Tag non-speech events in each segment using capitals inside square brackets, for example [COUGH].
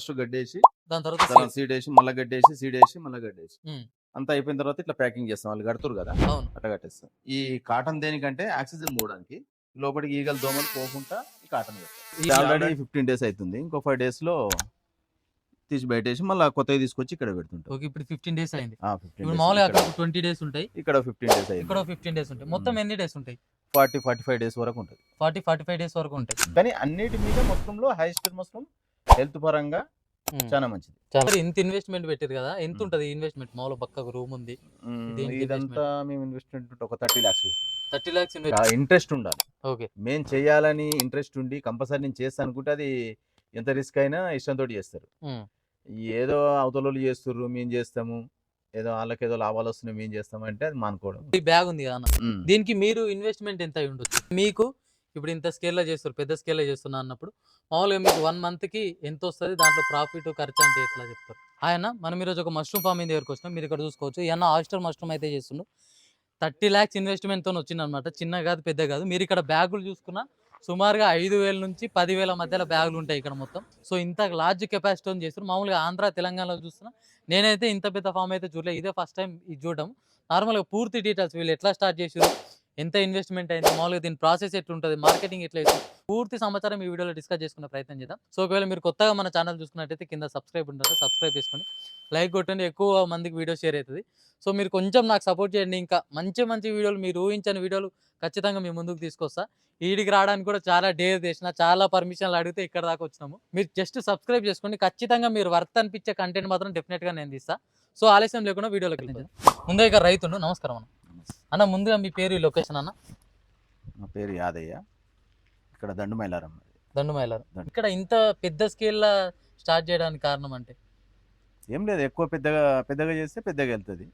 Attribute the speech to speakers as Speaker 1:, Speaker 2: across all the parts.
Speaker 1: First గడ్డేసి
Speaker 2: దాని తర్వాత.
Speaker 1: Seed. వేసి మళ్ళీ గడ్డేసి సీడ్ వేసి మళ్ళీ గడ్డేసి. అంతా అయిపోయిన తర్వాత ఇట్లా ప్యాకింగ్ చేస్తాం. వాళ్ళు కడుతురు కదా అట్లా కట్టేస్తాం. ఈ కాటన్ దేనికంటే ఆక్సిజన్ పోవడానికి లోపలికి ఈగలు దోమలు పోకుండా ఈ కాటన్
Speaker 2: ఈ
Speaker 1: ఆల్రెడీ ఫిఫ్టీన్ డేస్ అవుతుంది ఇంకో ఫైవ్ డేస్లో తీసి బయటేసి మళ్ళీ కొత్తవి తీసుకొచ్చి ఇక్కడ పెడుతుంటాం
Speaker 2: ఓకే ఇప్పుడు ఫిఫ్టీన్ డేస్ అయింది. ఇప్పుడు మామూలుగా అక్కడ ట్వంటీ డేస్ ఉంటాయి.
Speaker 1: ఇక్కడ ఫిఫ్టీన్ డేస్
Speaker 2: ఇక్కడ
Speaker 1: అయ్యింది
Speaker 2: ఫిఫ్టీన్ డేస్ ఉంటాయి. మొత్తం ఎన్ని డేస్ ఉంటాయి?
Speaker 1: ఫార్టీ ఫార్టీ ఫైవ్ డేస్ వరకు ఉంటుంది
Speaker 2: ఫార్టీ ఫార్టీ ఫైవ్ డేస్ వరకు ఉంటాయి.
Speaker 1: కానీ అన్నిటి మీద మొత్తంలో హైయెస్ట్ మొత్తం హెల్త్ పరంగా చాలా మంచిది.
Speaker 2: చాలా ఇంత ఇన్వెస్ట్మెంట్ పెట్టారు కదా ఎంత. ఉంటుంది ఇన్వెస్ట్మెంట్ మామూలు పక్కకు రూమ్ ఉంది.
Speaker 1: ఇదంతా మేము ఇన్వెస్ట్మెంట్ ఒక thirty lakhs
Speaker 2: thirty lakhs
Speaker 1: interest ఉండాలి.
Speaker 2: ఓకే.
Speaker 1: మేము చేయాలని ఇంట్రెస్ట్ ఉండి కంపల్సరీ నేను చేస్తాను అనుకుంటే అది ఎంత రిస్క్ అయినా ఇష్టంతో చేస్తారు. ఏదో అవతల చేస్తుర్రు మేము చేస్తాము. ఏదో వాళ్ళకి ఏదో లాభాలు వస్తున్నాయి మేము చేస్తాం అంటే అది మానుకోవడం.
Speaker 2: ఈ బ్యాగ్ ఉంది కదా. దీనికి మీరు ఇన్వెస్ట్మెంట్ ఎంత అయి ఉండొచ్చు? మీకు ఇప్పుడు ఇంత స్కేల్లో చేస్తారు పెద్ద స్కేల్లో చేస్తున్నా అన్నప్పుడు మామూలుగా మీకు వన్ మంత్కి ఎంత వస్తుంది దాంట్లో ప్రాఫిట్ ఖర్చు అంటే ఎట్లా చెప్తారు? ఆయన మనం ఈరోజు ఒక మష్రూమ్ ఫార్మింగ్ దగ్గరకు వచ్చినాం మీరు ఇక్కడ చూసుకోవచ్చు ఈయన ఆయిస్టర్ మష్రూమ్ అయితే చేస్తుండు. థర్టీ ల్యాక్స్ ఇన్వెస్ట్మెంట్తో వచ్చిందనమాట చిన్న కాదు పెద్ద కాదు. మీరు ఇక్కడ బ్యాగులు చూసుకున్నా సుమారుగా ఐదు వేల నుంచి పదివేల మధ్యలో బ్యాగులు ఉంటాయి ఇక్కడ మొత్తం. సో ఇంత లార్జ్ కెపాసిటీ చేస్తున్నారు మామూలుగా ఆంధ్ర తెలంగాణలో చూస్తున్నా నేనైతే ఇంత పెద్ద ఫామ్ అయితే చూడలేదు ఇదే ఫస్ట్ టైం ఇది చూడడం. నార్మల్గా పూర్తి డీటెయిల్స్ వీళ్ళు ఎట్లా స్టార్ట్ చేసారు ఎంత ఇన్వెస్ట్మెంట్ అయింది? మామూలుగా దీని ప్రాసెస్ ఎట్లుంటుంది? మార్కెటింగ్ ఎట్లా పూర్తి సమాచారం ఈ వీడియోలో డిస్కస్ చేసుకునే ప్రయత్నం చేద్దాం. సో ఒకవేళ మీరు కొత్తగా మన ఛానల్ చూసుకున్నట్టయితే కింద సబ్స్క్రైబ్ ఉంటుంది సబ్స్క్రైబ్ చేసుకోండి. లైక్ కొట్టండి. ఎక్కువ మందికి వీడియో షేర్ అవుతుంది. సో మీరు కొంచెం నాకు సపోర్ట్ చేయండి. ఇంకా మంచి మంచి వీడియోలు మీరు ఊహించని వీడియోలు ఖచ్చితంగా మీ ముందుకు తీసుకొస్తా. ఈడికి రావడానికి కూడా చాలా డేర్ చేసిన చాలా పర్మిషన్లు అడిగితే ఇక్కడ దాకా వచ్చినాము. మీరు జస్ట్ సబ్స్క్రైబ్ చేసుకోండి. ఖచ్చితంగా మీరు వర్త్ అనిపించే కంటెంట్ మాత్రం డెఫినెట్గా నేను తీస్తా. సో ఆలస్యం లేకుండా వీడియోలోకి ముందే ముందుగా ఇక రైతుండు నమస్కారం అన్న. అన్న ముందుగా మీ పేరు లొకేషన్ అన్న?
Speaker 1: నా పేరు యాదయ్య. ఇక్కడ దండు మైలారం
Speaker 2: దండు మైలారు
Speaker 1: దండు.
Speaker 2: ఇక్కడ ఇంత పెద్ద స్కేల్లో స్టార్ట్ చేయడానికి కారణం అంటే?
Speaker 1: ఏం లేదు ఎక్కువ పెద్దగా పెద్దగా చేస్తే పెద్దగా వెళ్తుంది.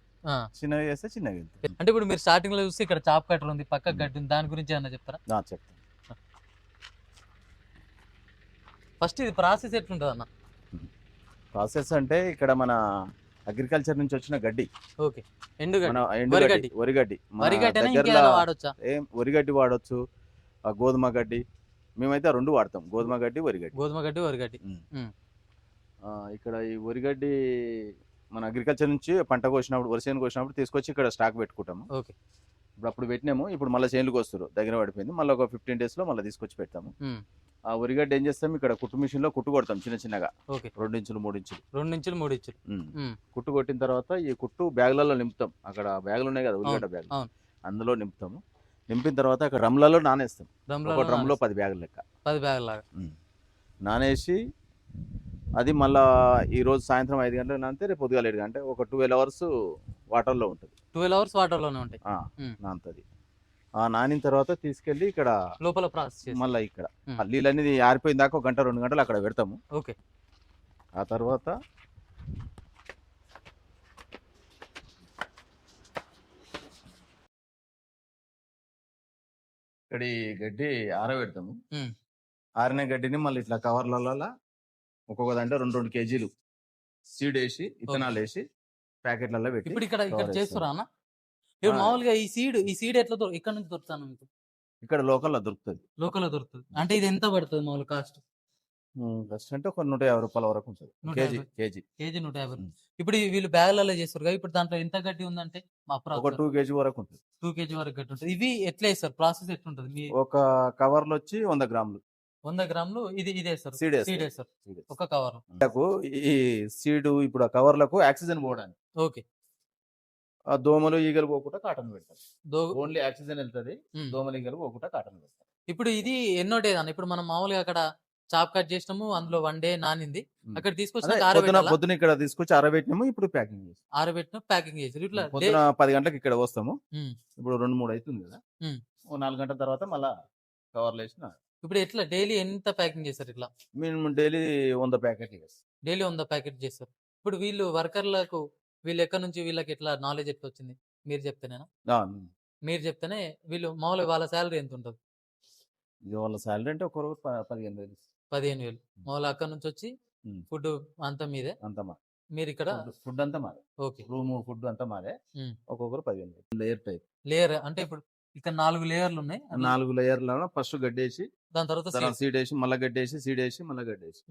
Speaker 1: చిన్నగా చేస్తే చిన్నగా వెళ్తుంది.
Speaker 2: అంటే ఇప్పుడు మీరు స్టార్టింగ్లో చూస్తే ఇక్కడ చాప్ కట్టర్ ఉంది పక్క గడ్డి ఉంది దాని గురించి ఏమన్నా చెప్తారా?
Speaker 1: చెప్తాను
Speaker 2: ఫస్ట్ ఇది ప్రాసెస్ ఎట్లుంటుంది అన్న
Speaker 1: ప్రాసెస్ అంటే ఇక్కడ మన అగ్రికల్చర్ నుంచి వచ్చిన గడ్డి.
Speaker 2: ఓకే. ఎండుగడ్డి వరిగడ్డి. వాడొచ్చా?
Speaker 1: ఏం వరిగడ్డి వాడొచ్చు ఆ గోధుమ గడ్డి. మేమైతే ఆ రెండు వాడతాం గోధుమ గడ్డి వరిగడ్డి
Speaker 2: గోధుమ గడ్డి వరిగడ్డి
Speaker 1: ఇక్కడ ఈ వరిగడ్డి మన అగ్రికల్చర్ నుంచి పంట కోసినప్పుడు వరి చేను కోసినప్పుడు తీసుకొచ్చి ఇక్కడ స్టాక్ పెట్టుకుంటాము.
Speaker 2: ఓకే.
Speaker 1: ఇప్పుడు అప్పుడు పెట్టినాము ఇప్పుడు మళ్ళీ చేనులకు వస్తారు దగ్గర పడిపోయింది. మళ్ళీ ఒక ఫిఫ్టీన్ డేస్లో మళ్ళీ తీసుకొచ్చి పెడతాము. ఆ వరిగడ్డి ఏం చేస్తాం? ఇక్కడ కుట్టు మిషన్లో కుట్టు కొడతాం చిన్న చిన్నగా. రెండు ఇంచులు మూడు ఇంచులు
Speaker 2: రెండు ఇంచులు మూడు ఇంచులు.
Speaker 1: కుట్టు కొట్టిన తర్వాత ఈ కుట్టు బ్యాగులలో నింపుతాం. అక్కడ బ్యాగులు ఉన్నాయి కదా ఉల్లిగడ్డ బ్యాగులు.
Speaker 2: అవును.
Speaker 1: అందులో నింపుతాము. నింపిన తర్వాత అక్కడ డ్రమ్లలో నానేస్తాం. ఒక డ్రమ్లో పది బ్యాగులు లెక్క.
Speaker 2: పది బ్యాగ్ లాగా
Speaker 1: ఉమ్. నానేసి అది మళ్ళా ఈ రోజు సాయంత్రం ఐదు గంటలకు నానితే రేపు పొద్దుగాల ఏడు గంట ఒక ట్వెల్వ్ అవర్స్ వాటర్లో ఉంటుంది.
Speaker 2: ట్వెల్వ్ అవర్స్ వాటర్లోనే ఉంటాయి.
Speaker 1: నానుతుంది. ఆ నానిన తర్వాత తీసుకెళ్ళి ఇక్కడ
Speaker 2: లోపల ప్రాసెస్
Speaker 1: మళ్ళీ ఇక్కడ. నీళ్ళు అనేది ఆరిపోయిన దాకా ఒక గంట రెండు గంటలు అక్కడ పెడతాము.
Speaker 2: ఓకే.
Speaker 1: ఆ తర్వాత ఇక్కడ గడ్డి ఆరబెడతాము. ఆరిన గడ్డిని మళ్ళీ ఇట్లా కవర్లలో ఒక్కొక్క దాంట్లో రెండు రెండు కేజీలు సీడ్ వేసి విత్తనాలు వేసి ప్యాకెట్లలో పెట్టి
Speaker 2: ఇప్పుడు ఇక్కడ ఇక్కడ
Speaker 1: cover
Speaker 2: చేస్తురా
Speaker 1: చేస్తాం.
Speaker 2: అన్న? ఇప్పుడు. మామూలుగా ఈ సీడ్ ఈ సీడ్ ఎట్లా దొరు ఇక్కడ నుంచి దొరుకుతాను మీకు?
Speaker 1: ఇక్కడ లోకల్లో దొరుకుతుంది.
Speaker 2: లోకల్లో దొరుకుతుంది. అంటే ఇది ఎంత పడుతుంది మామూలు కాస్ట్?
Speaker 1: ఫస్ట్ అంటే ఒక నూట యాభై రూపాయల వరకు ఉంటుంది.
Speaker 2: నూట
Speaker 1: కేజీ
Speaker 2: యాభై.
Speaker 1: కేజీ.
Speaker 2: కేజీ నూట యాభై. ఇప్పుడు ఈ వీళ్ళు బ్యాగులలో చేస్తారు కదా ఇప్పుడు దాంట్లో ఎంత గడ్డి ఉందంటే
Speaker 1: ఒక టూ కేజీ వరకు ఉంటుంది.
Speaker 2: టూ కేజీ వరకు గడ్డి ఉంటుంది. ఇవి ఎట్లా వేస్తారు? ప్రాసెస్ ఎట్లుంటుంది? మీ
Speaker 1: ఒక కవర్లు వచ్చి వంద గ్రాములు.
Speaker 2: వంద గ్రాములు ఇది ఇది వేస్తారు.
Speaker 1: Seed వేస్తారు.
Speaker 2: సీడ్ వేస్తారు.
Speaker 1: seed.
Speaker 2: ఒక కవర్
Speaker 1: ఈ సీడు ఇప్పుడు ఆ కవర్లకు ఆక్సిజన్ పోవడానికి.
Speaker 2: ఓకే.
Speaker 1: దోమలు ఈగలు పోకుండా కాటన్ పెడతారు. ఓన్లీ ఆక్సిజన్ వెళ్తది. దోమలు ఈగలు పోకుండా కాటన్ పెడతారు.
Speaker 2: ఇప్పుడు ఇది ఎన్నో డేస్ అన్న ఇప్పుడు మనం మామూలుగా అక్కడ చాప్ కట్ చేసినాము అందులో వన్ డే నానింది. అక్కడ తీసుకొచ్చిన
Speaker 1: పొద్దున ఇక్కడ తీసుకొచ్చి ఆరబెట్టినాము ఇప్పుడు ప్యాకింగ్ చేస్తాం
Speaker 2: ఆరబెట్టిన ప్యాకింగ్ చేసారు. ఇట్లా
Speaker 1: పొద్దున పది గంటలకు ఇక్కడ వస్తాము. ఇప్పుడు రెండు మూడు అవుతుంది కదా. ఓ నాలుగు గంటల తర్వాత మళ్ళా కవర్లు వేసిన
Speaker 2: ఇప్పుడు ఎట్లా డైలీ ఎంత ప్యాకింగ్ చేస్తారు ఇట్లా?
Speaker 1: మేము డైలీ వంద ప్యాకెట్లు చేస్తాం.
Speaker 2: డైలీ వంద ప్యాకెట్ చేస్తారు. ఇప్పుడు వీళ్ళు వర్కర్లకు వీళ్ళు ఎక్కడి నుంచి వీళ్ళకి ఎట్లా నాలెడ్జ్ ఎట్లా వచ్చింది మీరు చెప్తేనేనా?
Speaker 1: ఆ,
Speaker 2: మీరు చెప్తేనే వీళ్ళు మామూలుగా వాళ్ళ శాలరీ ఎంత ఉంటుంది
Speaker 1: వాళ్ళ శాలరీ అంటే ఒక రోజు పదిహేను వేలు.
Speaker 2: పదిహేను వేలు. మామూలుగా అక్కడ నుంచి వచ్చి. ఫుడ్ అంతా మీదే?
Speaker 1: అంత
Speaker 2: మీరు ఇక్కడ
Speaker 1: ఫుడ్ అంతా మాదే.
Speaker 2: ఓకే.
Speaker 1: రూమ్ ఫుడ్ అంతా మాదే. ఒక్కొక్కరు పదిహేను వేలు. Layer type.
Speaker 2: లేయర్ అంటే ఇప్పుడు ఇక్కడ నాలుగు లేయర్లు ఉన్నాయి.
Speaker 1: నాలుగు లేయర్లలో ఫస్ట్ గడ్డేసి
Speaker 2: దాని తర్వాత
Speaker 1: తర్వాత
Speaker 2: seed.
Speaker 1: సీడ్. వేసి మళ్ళీ గడ్డేసి సీడ్ వేసి మళ్ళీ గడ్డేసి.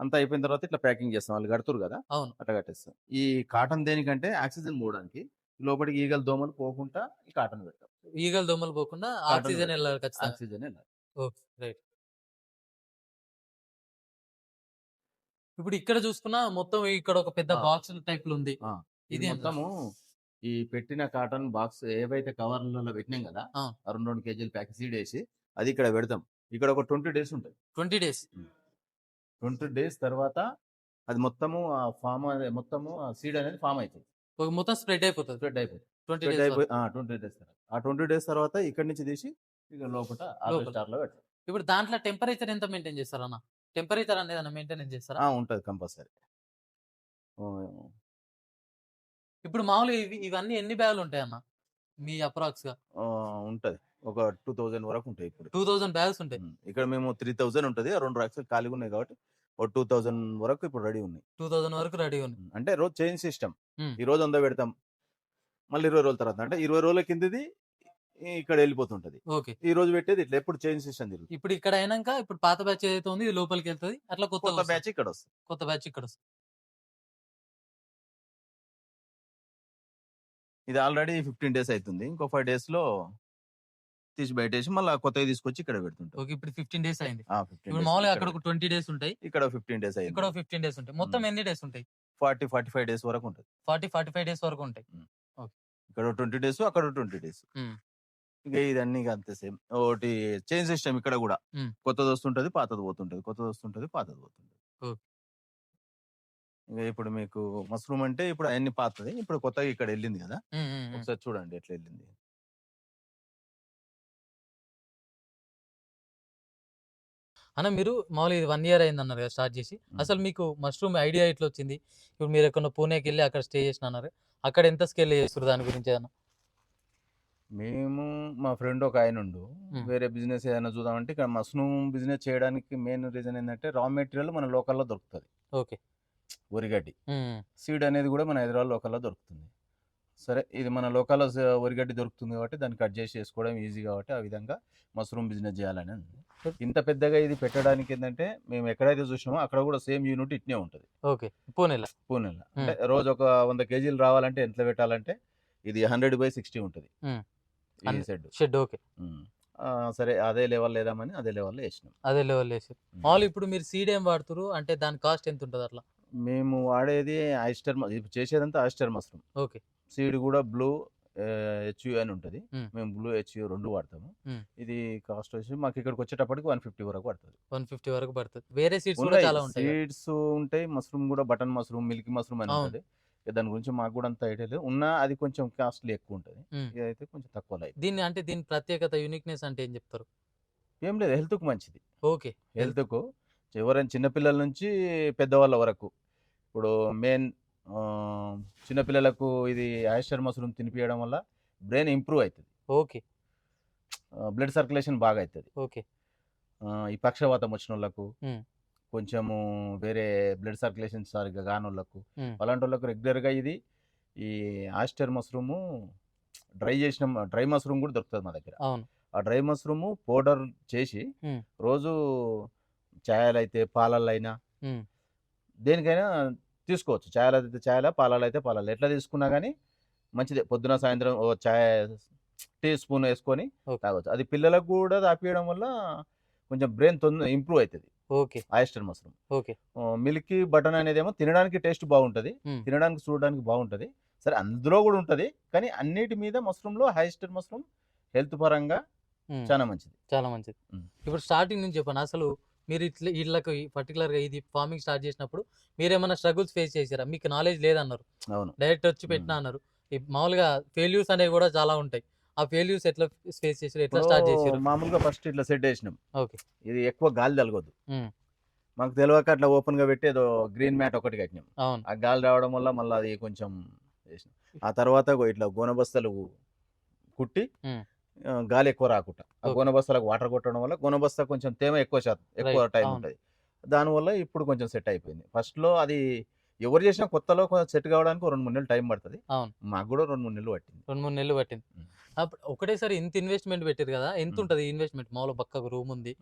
Speaker 1: అంతా అయిపోయిన తర్వాత ఇట్లా ప్యాకింగ్ చేస్తాం. వాళ్ళు కడుతురు కదా!
Speaker 2: అవును.
Speaker 1: అట్లా కట్టేస్తాం. ఈ కాటన్ దేనికంటే ఆక్సిజన్ పోవడానికి లోపలికి ఈగలు దోమలు పోకుండా ఈ కాటన్ పెట్టాం.
Speaker 2: ఈగలు దోమలు పోకుండా
Speaker 1: Cotton
Speaker 2: ఆక్సిజన్. వెళ్ళాలి ఖచ్చితంగా.
Speaker 1: ఆక్సిజన్.
Speaker 2: Okay right. ఇప్పుడు ఇక్కడ చూసుకున్నా మొత్తం ఇక్కడ ఒక పెద్ద
Speaker 1: ఆ.
Speaker 2: బాక్స్ టైప్లో ఉంది.
Speaker 1: ఆ, ఇది? మొత్తము ఈ పెట్టిన కాటన్ బాక్స్ ఏవైతే కవర్లలో పెట్టినాం కదా!
Speaker 2: ఆ.
Speaker 1: ఆ రెండు రెండు కేజీలు ప్యాక్ సీడ్ వేసి అది ఇక్కడ పెడతాం. ఇక్కడ ఒక ట్వంటీ డేస్ ఉంటుంది
Speaker 2: ట్వంటీ డేస్.
Speaker 1: ట్వంటీ డేస్ తర్వాత అది మొత్తము ఆ ఫామ్ మొత్తము ఆ సీడ్ అనేది ఫామ్ అవుతుంది
Speaker 2: ఒక మొత్తం స్ప్రెడ్ అయిపోతుంది.
Speaker 1: స్ప్రెడ్ అయిపోతుంది
Speaker 2: ట్వంటీ డేస్
Speaker 1: అయిపోయి ట్వంటీ డేస్ తర్వాత. ఆ ట్వంటీ డేస్ తర్వాత ఇక్కడి నుంచి తీసి ఇక లోపల. లో పెట్టాలి
Speaker 2: ఇప్పుడు దాంట్లో టెంపరేచర్ ఎంత మెయింటైన్ చేస్తారా అన్న? టెంపరేచర్ అనేది అన్న మెయింటెనెన్స్ చేస్తారా?
Speaker 1: ఆ, ఉంటది కంపల్సరీ.
Speaker 2: ఇప్పుడు మామూలుగా ఇవి ఇవన్నీ ఎన్ని బ్యాగులు ఉంటాయి అన్న మీ అప్రాక్స్గా
Speaker 1: ఉంటది. ఒక టూ థౌజండ్ వరకు ఉంటాయి ఇప్పుడు.
Speaker 2: టూ థౌసండ్ బ్యాగ్స్ ఉంటాయి.
Speaker 1: ఇక్కడ మేము త్రీ థౌజండ్ ఉంటది. ఆ రెండు ర్యాక్స్ ఖాళీగా ఉన్నాయి కాబట్టి ఒక టూ థౌజండ్ వరకు ఇప్పుడు రెడీ ఉన్నాయి.
Speaker 2: టూ థౌసండ్ వరకు రెడీ
Speaker 1: ఉమ్, అంటే రోజు చేంజ్ సిస్టమ్. ఈ రోజు వంద పెడతాం. మళ్ళీ ఇరవై రోజుల తర్వాత. అంటే ఇరవై రోజుల కిందది ఇక్కడ వెళ్ళిపోతుంటది.
Speaker 2: ఓకే.
Speaker 1: ఈ రోజు పెట్టేది ఇట్లా. ఎప్పుడు చేంజ్ సిస్టమ్ తిరుగుతుంది.
Speaker 2: ఇప్పుడు ఇక్కడ అయినాక ఇప్పుడు పాత బ్యాచ్ ఏదైతే ఉంది లోపలికి వెళ్తుంది. అట్లా కొత్త
Speaker 1: కొత్త బ్యాచ్ ఇక్కడ వస్తుంది.
Speaker 2: కొత్త బ్యాచ్ ఇక్కడ వస్తుంది.
Speaker 1: ఇది ఆల్రెడీ ఫిఫ్టీన్ డేస్ అవుతుంది ఇంకో ఫైవ్ డేస్లో తీసి బయటేసి మళ్ళీ కొత్తవి తీసుకొచ్చి ఇక్కడ పెడుతుంటాం
Speaker 2: ఓకే ఇప్పుడు ఫిఫ్టీన్ డేస్ అయింది.
Speaker 1: ఆ, 15
Speaker 2: ఇప్పుడు
Speaker 1: days
Speaker 2: మామూలుగా అక్కడ ఒక ట్వంటీ డేస్ ఉంటాయి.
Speaker 1: ఇక్కడ ఫిఫ్టీన్ డేస్ అయింది.
Speaker 2: ఇక్కడ ఫిఫ్టీన్ డేస్ ఉంటాయి. మొత్తం. ఎన్ని డేస్ ఉంటాయి?
Speaker 1: ఫార్టీ ఫార్టీ ఫైవ్ డేస్ వరకు ఉంటుంది.
Speaker 2: ఫార్టీ ఫార్టీ ఫైవ్ డేస్ వరకు ఉంటాయి.
Speaker 1: ఇక్కడ ట్వంటీ డేస్ అక్కడ ట్వంటీ డేస్
Speaker 2: ఉమ్.
Speaker 1: ఇక ఇదన్నీ ఇక అంతే సేమ్. ఒకటి చేంజ్ సిస్టమ్ ఇక్కడ కూడా.
Speaker 2: ఉమ్.
Speaker 1: కొత్తది వస్తుంటది పాతది పోతుంటది. కొత్తది వస్తుంటది పాతది పోతుంటది.
Speaker 2: ఓకే.
Speaker 1: ఇక ఇప్పుడు మీకు మష్రూమ్ అంటే ఇప్పుడు అన్ని పాతది. ఇప్పుడు కొత్తగా ఇక్కడ వెళ్ళింది కదా.
Speaker 2: ఉమ్, ఉమ్, ఉమ్.
Speaker 1: ఒకసారి చూడండి ఎట్లా వెళ్ళింది.
Speaker 2: అన్న మీరు మామూలుగా ఇది వన్ ఇయర్ అయింది అన్నారు కదా స్టార్ట్ చేసి. అసలు మీకు మష్రూమ్ ఐడియా ఎట్లా వచ్చింది ఇప్పుడు మీరు ఎక్కడ పూణేకి వెళ్ళి అక్కడ స్టే చేసిన అన్నారు. అక్కడ ఎంత స్కేల్ చేస్తారు దాని గురించి ఏదన్నా?
Speaker 1: మేము మా ఫ్రెండ్ ఒక ఆయన ఉండు. వేరే బిజినెస్ ఏదైనా చూద్దామంటే ఇక్కడ మష్రూమ్ బిజినెస్ చేయడానికి మెయిన్ రీజన్ ఏంటంటే రా మెటీరియల్ మన లోకల్లో దొరుకుతుంది.
Speaker 2: ఓకే.
Speaker 1: వరిగడ్డి.
Speaker 2: ఉమ్,
Speaker 1: సీడ్ అనేది కూడా మన హైదరాబాద్ లోకల్లో దొరుకుతుంది. సరే ఇది మన లోకల్లో వరిగడ్డి దొరుకుతుంది కాబట్టి దాన్ని కట్ చేసి చేసుకోవడం ఈజీ కాబట్టి ఆ విధంగా మష్రూమ్ బిజినెస్ చేయాలని ఇంత పెద్దగా ఇది పెట్టడానికి ఏంటంటే మేము ఎక్కడైతే చూసినామో అక్కడ కూడా సేమ్ యూనిట్ ఇట్నే ఉంటుంది.
Speaker 2: ఓకే. పూణేలో
Speaker 1: పూణేలో అంటే రోజు ఒక వంద కేజీలు రావాలంటే ఎంత పెట్టాలంటే ఇది హండ్రెడ్ బై సిక్స్టీ ఉంటుంది.
Speaker 2: Shed okay.
Speaker 1: సరే అదే లెవెల్ లేదామని అదే లెవెల్లో వేసినాం
Speaker 2: అదే లెవెల్ వేసి
Speaker 1: ఉమ్.
Speaker 2: మామూలు ఇప్పుడు మీరు సీడ్ ఏం వాడుతారు అంటే దాని కాస్ట్ ఎంత ఉంటుంది అట్లా?
Speaker 1: మేము వాడేది ఆయిస్టర్ ఇప్పుడు చేసేదంతా ఆయిస్టర్ మష్రూమ్.
Speaker 2: ఓకే.
Speaker 1: సీడ్ కూడా బ్లూ హెచ్యు అని ఉంటుంది.
Speaker 2: మ్మ్.
Speaker 1: బ్లూ హెచ్యు రెండు వాడతాము. ఇది కాస్ట్ వచ్చి మాకు ఇక్కడికి వచ్చేటప్పటికి వన్ ఫిఫ్టీ వరకు పడుతుంది.
Speaker 2: వన్ ఫిఫ్టీ వరకు పడుతుంది. వేరే సీడ్స్ కూడా చాలా ఉంటాయి.
Speaker 1: సీడ్స్ ఉంటాయి మష్రూమ్ కూడా బటన్ మష్రూమ్ మిల్క్ మష్రూమ్ అని. ఉంటుంది. దాని గురించి మాకు కూడా అంత ఐడియా లేదు. ఉన్నా అది కొంచెం కాస్ట్లీ ఎక్కువ ఉంటుంది. ఇదైతే కొంచెం తక్కువ
Speaker 2: దీన్ని అంటే దీని ప్రత్యేకత యూనిక్నెస్ అంటే ఏం చెప్తారు?
Speaker 1: ఏం లేదు. హెల్త్కు మంచిది.
Speaker 2: ఓకే.
Speaker 1: హెల్త్కు. ఎవరైనా చిన్నపిల్లల నుంచి పెద్దవాళ్ళ వరకు. ఇప్పుడు మెయిన్ చిన్నపిల్లలకు ఇది ఆయిస్టర్ మష్రూమ్ తినిపించడం వల్ల బ్రెయిన్ ఇంప్రూవ్ అవుతుంది
Speaker 2: ఓకే
Speaker 1: బ్లడ్ సర్క్యులేషన్ బాగా అవుతుంది
Speaker 2: ఓకే
Speaker 1: ఈ పక్షవాతం వచ్చిన వాళ్ళకు. కొంచెము వేరే బ్లడ్ సర్క్యులేషన్ సరిగ్గా కాని వాళ్ళకు. అలాంటి వాళ్ళకు రెగ్యులర్గా ఇది ఈ ఆస్టర్ మష్రూము డ్రై చేసిన డ్రై మష్రూమ్ కూడా దొరుకుతుంది మా దగ్గర ఆ డ్రై మష్రూమ్ పౌడర్ చేసి. రోజు ఛాయలు అయితే పాలల్లో అయినా. దేనికైనా తీసుకోవచ్చు. ఛాయలు అయితే ఛాయల పాలలో అయితే పాలలో ఎట్లా తీసుకున్నా కానీ మంచిదే. పొద్దున సాయంత్రం ఓ ఛాయ్ టీ స్పూన్ వేసుకొని. తాగొచ్చు. అది పిల్లలకు కూడా తాపియడం వల్ల కొంచెం బ్రెయిన్ తొందర ఇంప్రూవ్ అవుతుంది
Speaker 2: okay.
Speaker 1: Oyster mushroom
Speaker 2: okay.
Speaker 1: Milky button అనేది ఏమో తినడానికి టేస్ట్ బాగుంటుంది. తినడానికి చూడడానికి బాగుంటుంది. సరే అందులో కూడా ఉంటుంది. కానీ అన్నిటి మీద మష్రూమ్లో హైస్టర్ మష్రూమ్ హెల్త్ పరంగా. చాలా మంచిది.
Speaker 2: చాలా మంచిది. ఇప్పుడు స్టార్టింగ్ నుంచి చెప్పండి. అసలు మీరు ఇట్లా వీళ్ళకి పర్టికులర్గా ఇది ఫార్మింగ్ స్టార్ట్ చేసినప్పుడు మీరు ఏమైనా స్ట్రగుల్స్ ఫేస్ చేశారా? మీకు నాలెడ్జ్ లేదన్నారు.
Speaker 1: అవును.
Speaker 2: డైరెక్ట్ వచ్చి పెట్టినా. అన్నారు. మామూలుగా ఫెయిల్యూస్ అనేవి కూడా చాలా ఉంటాయి. ఆ ఫెయిల్యూస్ ఎట్లా ఫేస్ చేసారు ఎట్లా స్టార్ట్ చేసారు
Speaker 1: మామూలుగా ఫస్ట్ ఇట్లా సెట్ వేసినాం
Speaker 2: ఓకే.
Speaker 1: ఇది ఎక్కువ గాలి తలగొద్దు. మాకు తెలియక అట్లా ఓపెన్గా పెట్టి ఏదో గ్రీన్ మ్యాట్ ఒకటి కట్టినాం.
Speaker 2: అవును.
Speaker 1: ఆ గాలి రావడం వల్ల మళ్ళీ అది కొంచెం చేసినాం ఆ తర్వాత ఇట్లా గోనబస్తలు కుట్టి గాలి ఎక్కువ రాకుండా. ఆ. గోనబస్తలకు వాటర్ కొట్టడం వల్ల గోనబస్త కొంచెం తేమ ఎక్కువ శాతం ఎక్కువ. టైం. ఉంటుంది. దానివల్ల ఇప్పుడు కొంచెం సెట్ అయిపోయింది. ఫస్ట్లో అది ఎవరు చేసినా కొత్తలో కొంచెం సెట్ కావడానికి రెండు మూడు నెలలు టైం పడుతుంది. మాకు కూడా రెండు మూడు నెలలు పట్టింది.
Speaker 2: రెండు మూడు నెలలు పట్టింది. అప్పుడు ఒకటేసారి ఇంత ఇన్వెస్ట్మెంట్ పెట్టారు కదా ఎంత. ఉంటది ఇన్వెస్ట్మెంట్ మామూలు పక్కకు రూమ్ ఉంది.